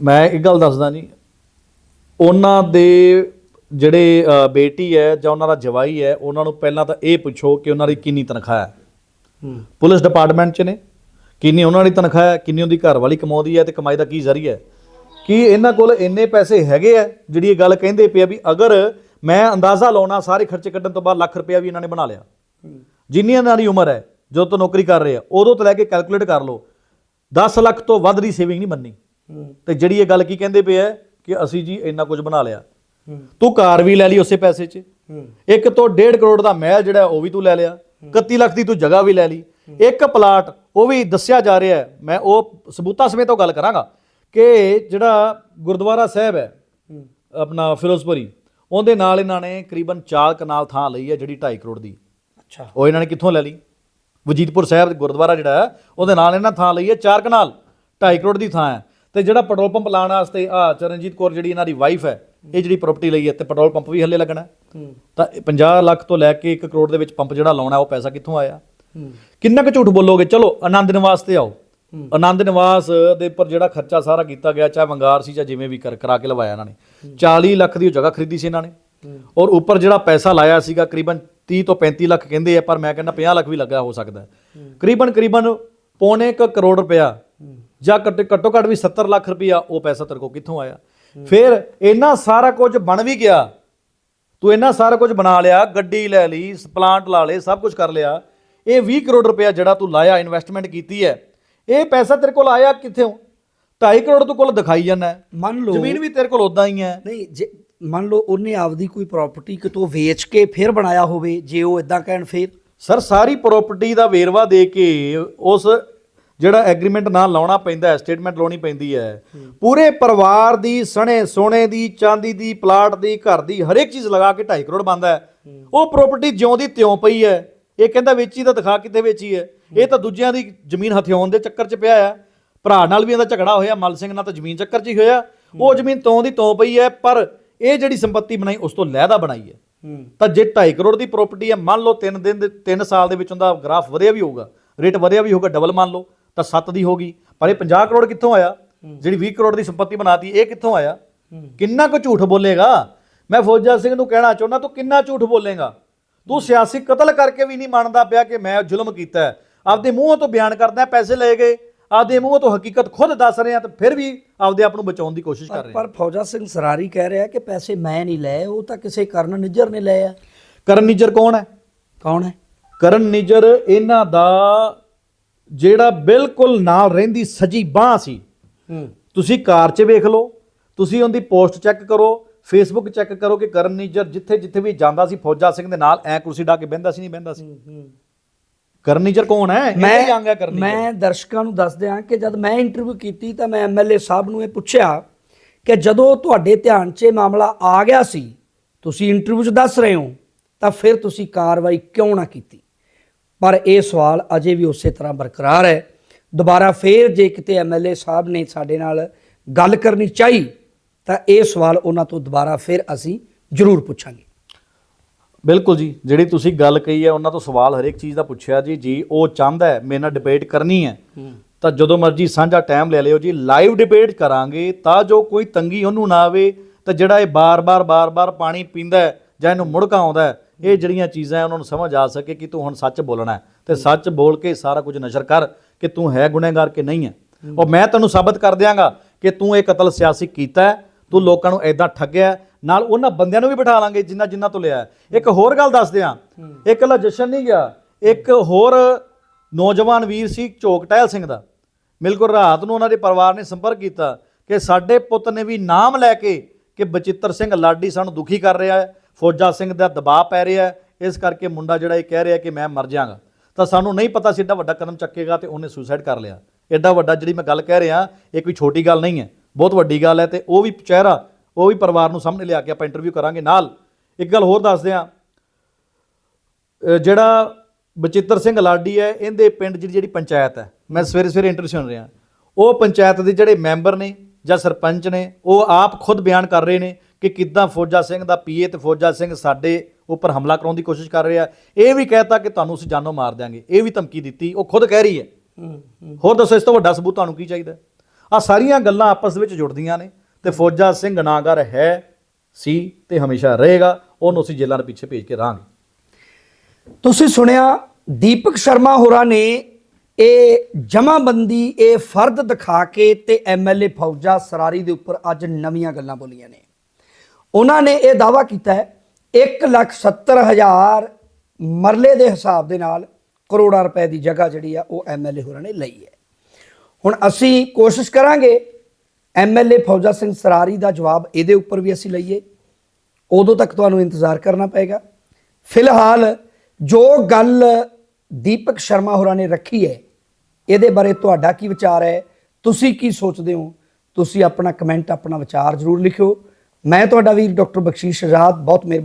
Speaker 2: ਮੈਂ ਇੱਕ ਗੱਲ ਦੱਸਦਾ ਜੀ ਉਹਨਾਂ ਦੇ ਜਿਹੜੇ ਬੇਟੀ ਹੈ ਜਾਂ ਉਹਨਾਂ ਦਾ ਜਵਾਈ ਹੈ ਉਹਨਾਂ ਨੂੰ ਪਹਿਲਾਂ ਤਾਂ ਇਹ ਪੁੱਛੋ ਕਿ ਉਹਨਾਂ ਦੀ ਕਿੰਨੀ ਤਨਖਾਹ ਹੈ। ਪੁਲਿਸ ਡਿਪਾਰਟਮੈਂਟ 'ਚ ਨੇ। ਕਿੰਨੀ ਉਹਨਾਂ ਦੀ ਤਨਖਾਹ ਹੈ ਕਿੰਨੀ ਉਹਦੀ ਘਰ ਵਾਲੀ ਕਮਾਉਂਦੀ ਹੈ ਤੇ ਕਮਾਈ ਦਾ ਕੀ ਜ਼ਰੀਆ ਹੈ। ਕੀ ਇਹਨਾਂ ਕੋਲ ਇੰਨੇ ਪੈਸੇ ਹੈਗੇ ਆ ਜਿਹੜੀ ਇਹ ਗੱਲ ਕਹਿੰਦੇ ਪਏ ਆ ਵੀ ਅਗਰ ਮੈਂ ਅੰਦਾਜ਼ਾ ਲਾਉਣਾ ਸਾਰੇ ਖਰਚੇ ਕੱਢਣ ਤੋਂ ਬਾਅਦ ਲੱਖ ਰੁਪਇਆ ਵੀ ਇਹਨਾਂ ਨੇ ਬਣਾ ਲਿਆ। ਜਿੰਨੀ ਇਹਨਾਂ ਦੀ ਉਮਰ ਹੈ ਜਦੋਂ ਤੋਂ ਨੌਕਰੀ ਕਰ ਰਹੇ ਆ ਉਦੋਂ ਤੋਂ ਲੈ ਕੇ ਕੈਲਕੂਲੇਟ ਕਰ ਲਓ। 10 ਲੱਖ ਤੋਂ ਵੱਧ ਦੀ ਸੇਵਿੰਗ ਨਹੀਂ ਮੰਨੀ। ਤੇ ਜਿਹੜੀ ਇਹ ਗੱਲ ਕੀ ਕਹਿੰਦੇ ਪਏ ਆ ਕਿ ਅਸੀਂ ਜੀ ਇੰਨਾ ਕੁਝ ਬਣਾ ਲਿਆ। ਤੂੰ ਕਾਰ ਵੀ ਲੈ ਲਈ ਉਸੇ ਪੈਸੇ 'ਚ। ਇੱਕ ਤੋਂ 1.5 ਕਰੋੜ ਦਾ ਮਹਿਲ ਜਿਹੜਾ ਉਹ ਵੀ ਤੂੰ ਲੈ ਲਿਆ। 31 ਲੱਖ ਦੀ ਤੂੰ ਜਗ੍ਹਾ ਵੀ ਲੈ ਲਈ। ਇੱਕ ਪਲਾਟ ਉਹ ਵੀ ਦੱਸਿਆ ਜਾ ਰਿਹਾ ਹੈ। ਮੈਂ ਉਹ ਸਬੂਤਾਂ ਸਮੇਤ ਉਹ ਗੱਲ ਕਰਾਂਗਾ ਕਿ ਜਿਹੜਾ ਗੁਰਦੁਆਰਾ ਸਾਹਿਬ ਹੈ
Speaker 1: ਹੂੰ।
Speaker 2: ਆਪਣਾ ਫਿਰੋਜ਼ਪੁਰੀ ਉਹਦੇ ਨਾਲ ਇਹਨਾਂ ਨੇ ਕਰੀਬਨ 4 ਕਨਾਲ ਥਾਂ ਲਈ ਹੈ ਜਿਹੜੀ 2.5 ਕਰੋੜ ਦੀ।
Speaker 1: ਅੱਛਾ।
Speaker 2: ਉਹ ਇਹਨਾਂ ਨੇ ਕਿੱਥੋਂ ਲੈ ਲਈ? ਵਜੀਦਪੁਰ ਸਾਹਿਬ ਗੁਰਦੁਆਰਾ ਜਿਹੜਾ ਹੈ ਉਹਦੇ ਨਾਲ ਇਹਨਾਂ ਥਾਂ ਲਈ ਹੈ 4 ਕਨਾਲ। 2.5 ਕਰੋੜ ਦੀ ਥਾਂ ਹੈ। ਤੇ ਜਿਹੜਾ ਪੈਟਰੋਲ ਪੰਪ ਲਾਉਣ ਵਾਸਤੇ ਆ ਚਰਨਜੀਤ ਕੌਰ ਜਿਹੜੀ ਇਹਨਾਂ ਦੀ ਵਾਈਫ ਹੈ ਇਹ ਜਿਹੜੀ ਪ੍ਰਾਪਰਟੀ ਲਈ ਹੈ ਤੇ ਪੈਟਰੋਲ ਪੰਪ ਵੀ ਹੱਲੇ ਲੱਗਣਾ ਤਾਂ ਇਹ 50 ਲੱਖ ਤੋਂ ਲੈ ਕੇ 1 ਕਰੋੜ ਦੇ ਵਿੱਚ ਪੰਪ ਜਿਹੜਾ ਲਾਉਣਾ ਉਹ ਪੈਸਾ ਕਿੱਥੋਂ ਆਇਆ? ਕਿੰਨਾ ਕੁ ਝੂਠ ਬੋਲੋਗੇ? ਚਲੋ ਆਨੰਦ ਨਿਵਾਸ ਤੇ ਆਓ। ਆਨੰਦ ਨਿਵਾਸ ਦੇ ਉੱਪਰ ਜਿਹੜਾ ਖਰਚਾ ਸਾਰਾ ਕੀਤਾ ਗਿਆ ਚਾਹੇ ਵੰਗਾਰ ਸੀ ਜਾਂ ਜਿਵੇਂ ਵੀ ਕਰ ਕਰਾ ਕੇ ਲਵਾਇਆ ਇਹਨਾਂ ਨੇ। 40 ਲੱਖ ਦੀ ਉਹ ਜਗ੍ਹਾ ਖਰੀਦੀ ਸੀ ਇਹਨਾਂ ਨੇ। ਔਰ ਉੱਪਰ ਜਿਹੜਾ ਪੈਸਾ ਲਾਇਆ ਸੀਗਾ ਕਰੀਬਨ 30 ਤੋਂ 35 ਲੱਖ ਕਹਿੰਦੇ ਆ ਪਰ ਮੈਂ ਕਹਿੰਦਾ 50 ਲੱਖ ਵੀ ਲੱਗਾ ਹੋ ਸਕਦਾ। ਕਰੀਬਨ ਕਰੀਬਨ ਪੌਣੇ ਕੁ ਕਰੋੜ ਰੁਪਇਆ ਜਾਂ ਘੱਟ ਘੱਟੋ ਘੱਟ ਵੀ 70 ਲੱਖ ਰੁਪਇਆ ਉਹ ਪੈਸਾ ਤੇਰੇ ਕੋਲ ਕਿੱਥੋਂ ਆਇਆ? ਫਿਰ ਇੰਨਾ ਸਾਰਾ ਕੁਝ ਬਣ ਵੀ ਗਿਆ। ਤੂੰ ਇੰਨਾ ਸਾਰਾ ਕੁਝ ਬਣਾ ਲਿਆ ਗੱਡੀ ਲੈ ਲਈ ਪਲਾਂਟ ਲਾ ਲਏ ਸਭ ਕੁਝ ਕਰ ਲਿਆ। ਇਹ 20 ਕਰੋੜ ਰੁਪਇਆ ਜਿਹੜਾ ਤੂੰ ਲਾਇਆ ਇਨਵੈਸਟਮੈਂਟ ਕੀਤੀ ਹੈ ਇਹ ਪੈਸਾ ਤੇਰੇ ਕੋਲ ਆਇਆ ਕਿੱਥੋਂ? 2.5 ਕਰੋੜ ਤੂੰ ਕੋਲ ਦਿਖਾਈ ਜਾਂਦਾ
Speaker 1: ਮੰਨ ਲਓ
Speaker 2: ਜ਼ਮੀਨ ਵੀ ਤੇਰੇ ਕੋਲ ਉਦਾਂ ਹੀ ਹੈ।
Speaker 1: ਨਹੀਂ ਜੇ ਮੰਨ ਲਓ ਉਹਨੇ ਆਪਦੀ ਕੋਈ ਪ੍ਰਾਪਰਟੀ ਕਿਤੋਂ ਵੇਚ ਕੇ ਫਿਰ ਬਣਾਇਆ ਹੋਵੇ ਜੇ ਉਹ ਇਦਾਂ ਕਹਿਣ ਫਿਰ।
Speaker 2: ਸਰ ਸਾਰੀ ਪ੍ਰਾਪਰਟੀ ਦਾ ਵੇਰਵਾ ਦੇ ਕੇ ਉਸ ਜਿਹੜਾ ਐਗਰੀਮੈਂਟ ਨਾਲ ਲਾਉਣਾ ਪੈਂਦਾ ਹੈ ਸਟੇਟਮੈਂਟ ਲਾਉਣੀ ਪੈਂਦੀ ਹੈ। ਪੂਰੇ ਪਰਿਵਾਰ ਦੀ ਸਣੇ ਸੋਨੇ ਦੀ ਚਾਂਦੀ ਦੀ ਪਲਾਟ ਦੀ ਘਰ ਦੀ ਹਰੇਕ ਚੀਜ਼ ਲਗਾ ਕੇ 2.5 ਕਰੋੜ ਬੰਦਾ ਹੈ। ਉਹ ਪ੍ਰਾਪਰਟੀ ਜਿਉਂ ਦੀ ਤਿਉਂ ਪਈ ਹੈ। ਇਹ ਕਹਿੰਦਾ ਵੇਚੀ ਤਾਂ ਦਿਖਾ ਕਿੱਥੇ ਵੇਚੀ ਹੈ। ਇਹ ਤਾਂ ਦੂਜਿਆਂ ਦੀ ਜ਼ਮੀਨ ਹਥਿਆਉਣ ਦੇ ਚੱਕਰ 'ਚ ਪਿਆ ਹੈ ਭਰਾ ਨਾਲ ਵੀ ਇਹਦਾ ਝਗੜਾ ਹੋਇਆ ਮਲ ਸਿੰਘ ਨਾਲ ਤਾਂ ਜ਼ਮੀਨ ਚੱਕਰ 'ਚ ਹੀ ਹੋਇਆ। ਉਹ ਜ਼ਮੀਨ ਤੋਂ ਦੀ ਤੋਂ ਪਈ ਹੈ ਪਰ ਇਹ ਜਿਹੜੀ ਸੰਪਤੀ ਬਣਾਈ ਉਸ ਤੋਂ ਲਹਿਦਾ ਬਣਾਈ ਹੈ। ਤਾਂ ਜੇ 2.5 ਕਰੋੜ ਦੀ ਪ੍ਰਾਪਰਟੀ ਹੈ ਮੰਨ ਲਓ 3 ਦਿਨ ਦੇ 3 ਸਾਲ ਦੇ ਵਿੱਚ ਉਹਦਾ ਗ੍ਰਾਫ ਵਧਿਆ ਵੀ ਹੋਊਗਾ। ਰੇਟ ਵਧਿਆ ਵੀ ਹੋਊਗਾ ਡਬਲ ਮੰਨ ਲਓ। ਤਾਂ 7 ਦੀ ਹੋਗੀ ਪਰ ਇਹ 50 ਕਰੋੜ ਕਿੱਥੋਂ ਆਇਆ? ਜਿਹੜੀ 20 ਕਰੋੜ ਦੀ ਸੰਪਤੀ ਬਣਾਤੀ ਇਹ ਕਿੱਥੋਂ ਆਇਆ? ਕਿੰਨਾ ਕੁ ਝੂਠ ਬੋਲੇਗਾ? ਮੈਂ ਫੌਜਾ ਸਿੰਘ ਨੂੰ ਕਹਿਣਾ ਚਾਹੁੰਦਾ ਤੂੰ ਕਿੰਨਾ ਝੂਠ ਬੋਲੇਗਾ? ਤੂੰ ਸਿਆਸੀ ਕਤਲ ਕਰਕੇ ਵੀ ਨਹੀਂ ਮੰਨਦਾ ਪਿਆ ਕਿ ਮੈਂ ਜ਼ੁਲਮ ਕੀਤਾ ਹੈ। ਆਪਦੇ ਮੂੰਹੋਂ ਤੋਂ ਬਿਆਨ ਕਰਦਾ ਹੈ, ਪੈਸੇ ਲਏ ਗਏ। ਆਪਦੇ ਮੂੰਹੋਂ ਤੋਂ ਹਕੀਕਤ ਖੁਦ ਦੱਸ ਰਿਹਾ ਤੇ ਫਿਰ ਵੀ ਆਪਦੇ ਆਪ ਨੂੰ ਬਚਾਉਣ ਦੀ ਕੋਸ਼ਿਸ਼ ਕਰ ਰਿਹਾ।
Speaker 1: ਪਰ ਫੌਜਾ ਸਿੰਘ ਸਰਾਰੀ ਕਹਿ ਰਿਹਾ ਕਿ ਪੈਸੇ ਮੈਂ ਨਹੀਂ ਲਏ ਉਹ ਤਾਂ ਕਿਸੇ ਕਰਨ ਨਿੱਜਰ ਨੇ ਲਏ ਆ।
Speaker 2: ਕਰਨ ਨਿੱਜਰ ਕੌਣ ਹੈ?
Speaker 1: ਕੌਣ ਹੈ?
Speaker 2: ਕਰਨ ਨਿਜਰ ਇਹਨਾਂ ਦਾ ਜਿਹੜਾ ਬਿਲਕੁਲ ਨਾਲ ਰਹਿੰਦੀ ਸਜੀ ਬਾਹ ਸੀ ਤੁਸੀਂ ਕਾਰ 'ਚ ਵੇਖ ਲਓ ਤੁਸੀਂ ਉਹਦੀ ਪੋਸਟ ਚੈੱਕ ਕਰੋ ਫੇਸਬੁੱਕ ਚੈੱਕ ਕਰੋ ਕਿ ਕਰਨ ਨਿਜਰ ਜਿੱਥੇ ਜਿੱਥੇ ਵੀ ਜਾਂਦਾ ਸੀ ਫੌਜਾ ਸਿੰਘ ਦੇ ਨਾਲ ਐ ਕੁਰਸੀ ਢਾ ਕੇ ਬਹਿੰਦਾ ਸੀ ਨਹੀਂ ਬਹਿੰਦਾ ਸੀ। ਕਰਨ ਨਿਜਰ ਕੌਣ ਹੈ?
Speaker 1: ਮੈਂ
Speaker 2: ਜਾਂਗ ਹੈ
Speaker 1: ਮੈਂ ਦਰਸ਼ਕਾਂ ਨੂੰ ਦੱਸ ਦਿਆਂ ਕਿ ਜਦ ਮੈਂ ਇੰਟਰਵਿਊ ਕੀਤੀ ਤਾਂ ਮੈਂ ਐਮਐਲਏ ਸਾਹਿਬ ਨੂੰ ਇਹ ਪੁੱਛਿਆ ਕਿ ਜਦੋਂ ਤੁਹਾਡੇ ਧਿਆਨ 'ਚ ਇਹ ਮਾਮਲਾ ਆ ਗਿਆ ਸੀ ਤੁਸੀਂ ਇੰਟਰਵਿਊ 'ਚ ਦੱਸ ਰਹੇ ਹੋ ਤਾਂ ਫਿਰ ਤੁਸੀਂ ਕਾਰਵਾਈ ਕਿਉਂ ਨਾ ਕੀਤੀ? ਪਰ ਇਹ ਸਵਾਲ ਅਜੇ ਵੀ ਉਸੇ ਤਰ੍ਹਾਂ ਬਰਕਰਾਰ ਹੈ। ਦੁਬਾਰਾ ਫੇਰ ਜੇ ਕਿਤੇ ਐਮਐਲਏ ਸਾਹਿਬ ਨੇ ਸਾਡੇ ਨਾਲ ਗੱਲ ਕਰਨੀ ਚਾਹੀ ਤਾਂ ਇਹ ਸਵਾਲ ਉਹਨਾਂ ਤੋਂ ਦੁਬਾਰਾ ਫਿਰ ਅਸੀਂ ਜ਼ਰੂਰ ਪੁੱਛਾਂਗੇ।
Speaker 2: ਬਿਲਕੁਲ ਜੀ ਜਿਹੜੀ ਤੁਸੀਂ ਗੱਲ ਕਹੀ ਹੈ ਉਹਨਾਂ ਤੋਂ ਸਵਾਲ ਹਰੇਕ ਚੀਜ਼ ਦਾ ਪੁੱਛਿਆ ਜੀ। ਜੀ ਉਹ ਚਾਹੁੰਦਾ ਹੈ ਮੇਰੇ ਨਾਲ ਡਿਬੇਟ ਕਰਨੀ ਹੈ। ਤਾਂ ਜਦੋਂ ਮਰਜ਼ੀ ਸਾਂਝਾ ਟਾਈਮ ਲੈ ਲਿਓ ਜੀ ਲਾਈਵ ਡਿਬੇਟ ਕਰਾਂਗੇ ਤਾਂ ਜੋ ਕੋਈ ਤੰਗੀ ਉਹਨੂੰ ਨਾ ਆਵੇ ਤਾਂ ਜਿਹੜਾ ਇਹ ਬਾਰ-ਬਾਰ ਬਾਰ-ਬਾਰ ਪਾਣੀ ਪੀਂਦਾ ਹੈ ਜਾਂ ਇਹਨੂੰ ਮੁੜਕਾ ਆਉਂਦਾ ਹੈ ਇਹ ਜਿਹੜੀਆਂ ਚੀਜ਼ਾਂ ਉਹਨਾਂ ਨੂੰ ਸਮਝ ਆ ਸਕੇ ਕਿ ਤੂੰ ਹੁਣ ਸੱਚ ਬੋਲਣਾ ਹੈ। ਤੇ ਸੱਚ ਬੋਲ ਕੇ ਸਾਰਾ ਕੁਝ ਨਸ਼ਰ ਕਰ ਕਿ ਤੂੰ ਹੈ ਗੁਨਹਗਾਰ ਕਿ ਨਹੀਂ ਹੈ। ਉਹ ਮੈਂ ਤੈਨੂੰ ਸਾਬਤ ਕਰ ਦਿਆਂਗਾ ਕਿ ਤੂੰ ਇਹ ਕਤਲ ਸਿਆਸੀ ਕੀਤਾ ਤੂੰ ਲੋਕਾਂ ਨੂੰ ਐਦਾਂ ਠੱਗਿਆ ਨਾਲ ਉਹਨਾਂ ਬੰਦਿਆਂ ਨੂੰ ਵੀ ਬਿਠਾ ਲਾਂਗੇ ਜਿੰਨਾ ਜਿੰਨਾ ਤੋਂ ਲਿਆ ਇੱਕ ਹੋਰ ਗੱਲ ਦੱਸ ਦਿਆਂ। ਇੱਕ ਲਾ ਜਸ਼ਨ ਨਹੀਂ ਗਿਆ। ਇੱਕ ਹੋਰ ਨੌਜਵਾਨ ਵੀਰ ਸੀ ਝੋਕ ਟਹਿਲ ਸਿੰਘ ਦਾ। ਬਿਲਕੁਲ ਰਾਤ ਨੂੰ ਉਹਨਾਂ ਦੇ ਪਰਿਵਾਰ ਨੇ ਸੰਪਰਕ ਕੀਤਾ ਕਿ ਸਾਡੇ ਪੁੱਤ ਨੇ ਵੀ ਨਾਮ ਲੈ ਕੇ ਕਿ ਬਚਿੱਤਰ ਸਿੰਘ ਲਾਡੀ ਸਾਨੂੰ ਦੁਖੀ ਕਰ ਰਿਹਾ ਹੈ। ਫੌਜਾ ਸਿੰਘ ਦਾ ਦਬਾਅ ਪੈ ਰਿਹਾ ਇਸ ਕਰਕੇ ਮੁੰਡਾ ਜਿਹੜਾ ਇਹ ਕਹਿ ਰਿਹਾ ਕਿ ਮੈਂ ਮਰ ਜਾਵਾਂਗਾ। ਤਾਂ ਸਾਨੂੰ ਨਹੀਂ ਪਤਾ ਸੀ ਏਡਾ ਵੱਡਾ ਕਦਮ ਚੱਕੇਗਾ ਤੇ ਉਹਨੇ ਸੁਸਾਈਡ ਕਰ ਲਿਆ। ਏਡਾ ਵੱਡਾ ਜਿਹੜੀ ਮੈਂ ਗੱਲ ਕਹਿ ਰਿਹਾ, ਇਹ ਕੋਈ ਛੋਟੀ ਗੱਲ ਨਹੀਂ ਹੈ। ਬਹੁਤ ਵੱਡੀ ਗੱਲ ਹੈ ਤੇ ਉਹ ਵੀ ਚਿਹਰਾ, ਉਹ ਵੀ ਪਰਿਵਾਰ ਨੂੰ ਸਾਹਮਣੇ ਲਿਆ ਕੇ ਆਪਾਂ ਇੰਟਰਵਿਊ ਕਰਾਂਗੇ ਨਾਲ। ਇੱਕ ਗੱਲ ਹੋਰ ਦੱਸਦੇ ਹਾਂ। ਜਿਹੜਾ ਬਚਿੱਤਰ ਸਿੰਘ ਲਾਡੀ ਹੈ, ਇਹਦੇ ਪਿੰਡ ਜਿਹੜੀ ਜਿਹੜੀ ਪੰਚਾਇਤ ਹੈ। ਮੈਂ ਸਵੇਰੇ ਸਵੇਰੇ ਇੰਟਰਵਿਊ ਸੁਣ ਰਿਹਾ। ਉਹ ਪੰਚਾਇਤ ਦੇ ਜਿਹੜੇ ਮੈਂਬਰ ਨੇ ਜਾਂ ਸਰਪੰਚ ਨੇ, ਉਹ ਆਪ ਖੁਦ ਬਿਆਨ ਕਰ ਰਹੇ ਨੇ ਕਿ ਕਿੱਦਾਂ ਫੌਜਾ ਸਿੰਘ ਦਾ ਪੀਏ ਤੇ ਫੌਜਾ ਸਿੰਘ ਸਾਡੇ ਉੱਪਰ ਹਮਲਾ ਕਰਾਉਣ ਦੀ ਕੋਸ਼ਿਸ਼ ਕਰ ਰਿਹਾ। ਇਹ ਵੀ ਕਹਿਤਾ ਕਿ ਤੁਹਾਨੂੰ ਅਸੀਂ ਜਾਨੋਂ ਮਾਰ ਦਿਆਂਗੇ। ਇਹ ਵੀ ਧਮਕੀ ਦਿੱਤੀ। ਉਹ ਖੁਦ ਕਹਿ ਰਹੀ ਹੈ। ਹੋਰ ਦੱਸੋ ਇਸ ਤੋਂ ਵੱਡਾ ਸਬੂਤ ਤੁਹਾਨੂੰ ਕੀ ਚਾਹੀਦਾ? ਆ ਸਾਰੀਆਂ ਗੱਲਾਂ ਆਪਸ ਵਿੱਚ ਜੁੜਦੀਆਂ ਨੇ ਤੇ ਫੌਜਾ ਸਿੰਘ ਗੁਨਾਹਗਰ ਹੈ ਸੀ ਤੇ ਹਮੇਸ਼ਾ ਰਹੇਗਾ। ਉਹਨੂੰ ਅਸੀਂ ਜੇਲ੍ਹਾਂ ਦੇ ਪਿੱਛੇ ਭੇਜ ਕੇ ਰਹਾਂਗੇ
Speaker 1: ਤੁਸੀਂ ਸੁਣਿਆ ਦੀਪਕ ਸ਼ਰਮਾ ਹੋਰਾਂ ਨੇ ਇਹ ਜਮਾਬੰਦੀ ਇਹ ਫਰਦ ਦਿਖਾ ਕੇ ਤੇ ਐਮਐਲਏ ਫੌਜਾ ਸਰਾਰੀ ਦੇ ਉੱਪਰ ਅੱਜ ਨਵੀਆਂ ਗੱਲਾਂ ਬੋਲੀਆਂ ਨੇ। ਉਹਨਾਂ ਨੇ ਇਹ ਦਾਵਾ ਕੀਤਾ ਹੈ 170000 ਮਰਲੇ ਦੇ ਹਿਸਾਬ ਦੇ ਨਾਲ ਕਰੋੜਾਂ ਰੁਪਏ ਦੀ ਜਗ੍ਹਾ ਜਿਹੜੀ ਆ ਉਹ ਐਮਐਲਏ ਹੋਰਾਂ ਨੇ ਲਈ ਹੈ। ਹੁਣ ਅਸੀਂ ਕੋਸ਼ਿਸ਼ ਕਰਾਂਗੇ ਐਮਐਲਏ ਫੌਜਾ ਸਿੰਘ ਸਰਾਰੀ ਦਾ ਜਵਾਬ ਇਹਦੇ ਉੱਪਰ ਵੀ ਅਸੀਂ ਲਈਏ। ਉਦੋਂ ਤੱਕ ਤੁਹਾਨੂੰ ਇੰਤਜ਼ਾਰ ਕਰਨਾ ਪਏਗਾ। ਫਿਲਹਾਲ ਜੋ ਗੱਲ ਦੀਪਕ ਸ਼ਰਮਾ ਹੋਰਾਂ ਨੇ ਰੱਖੀ ਹੈ, ਇਹਦੇ ਬਾਰੇ ਤੁਹਾਡਾ ਕੀ ਵਿਚਾਰ ਹੈ? ਤੁਸੀਂ ਕੀ ਸੋਚਦੇ ਹੋ? ਤੁਸੀਂ ਆਪਣਾ ਕਮੈਂਟ, ਆਪਣਾ ਵਿਚਾਰ ਜ਼ਰੂਰ ਲਿਖਿਓ। ਮੈਂ ਤੁਹਾਡਾ ਵੀਰ ਡਾਕਟਰ ਬਖਸ਼ੀਸ਼ ਆਜ਼ਾਦ ਬਹੁਤ ਮਿਹਰਬਾਨੀ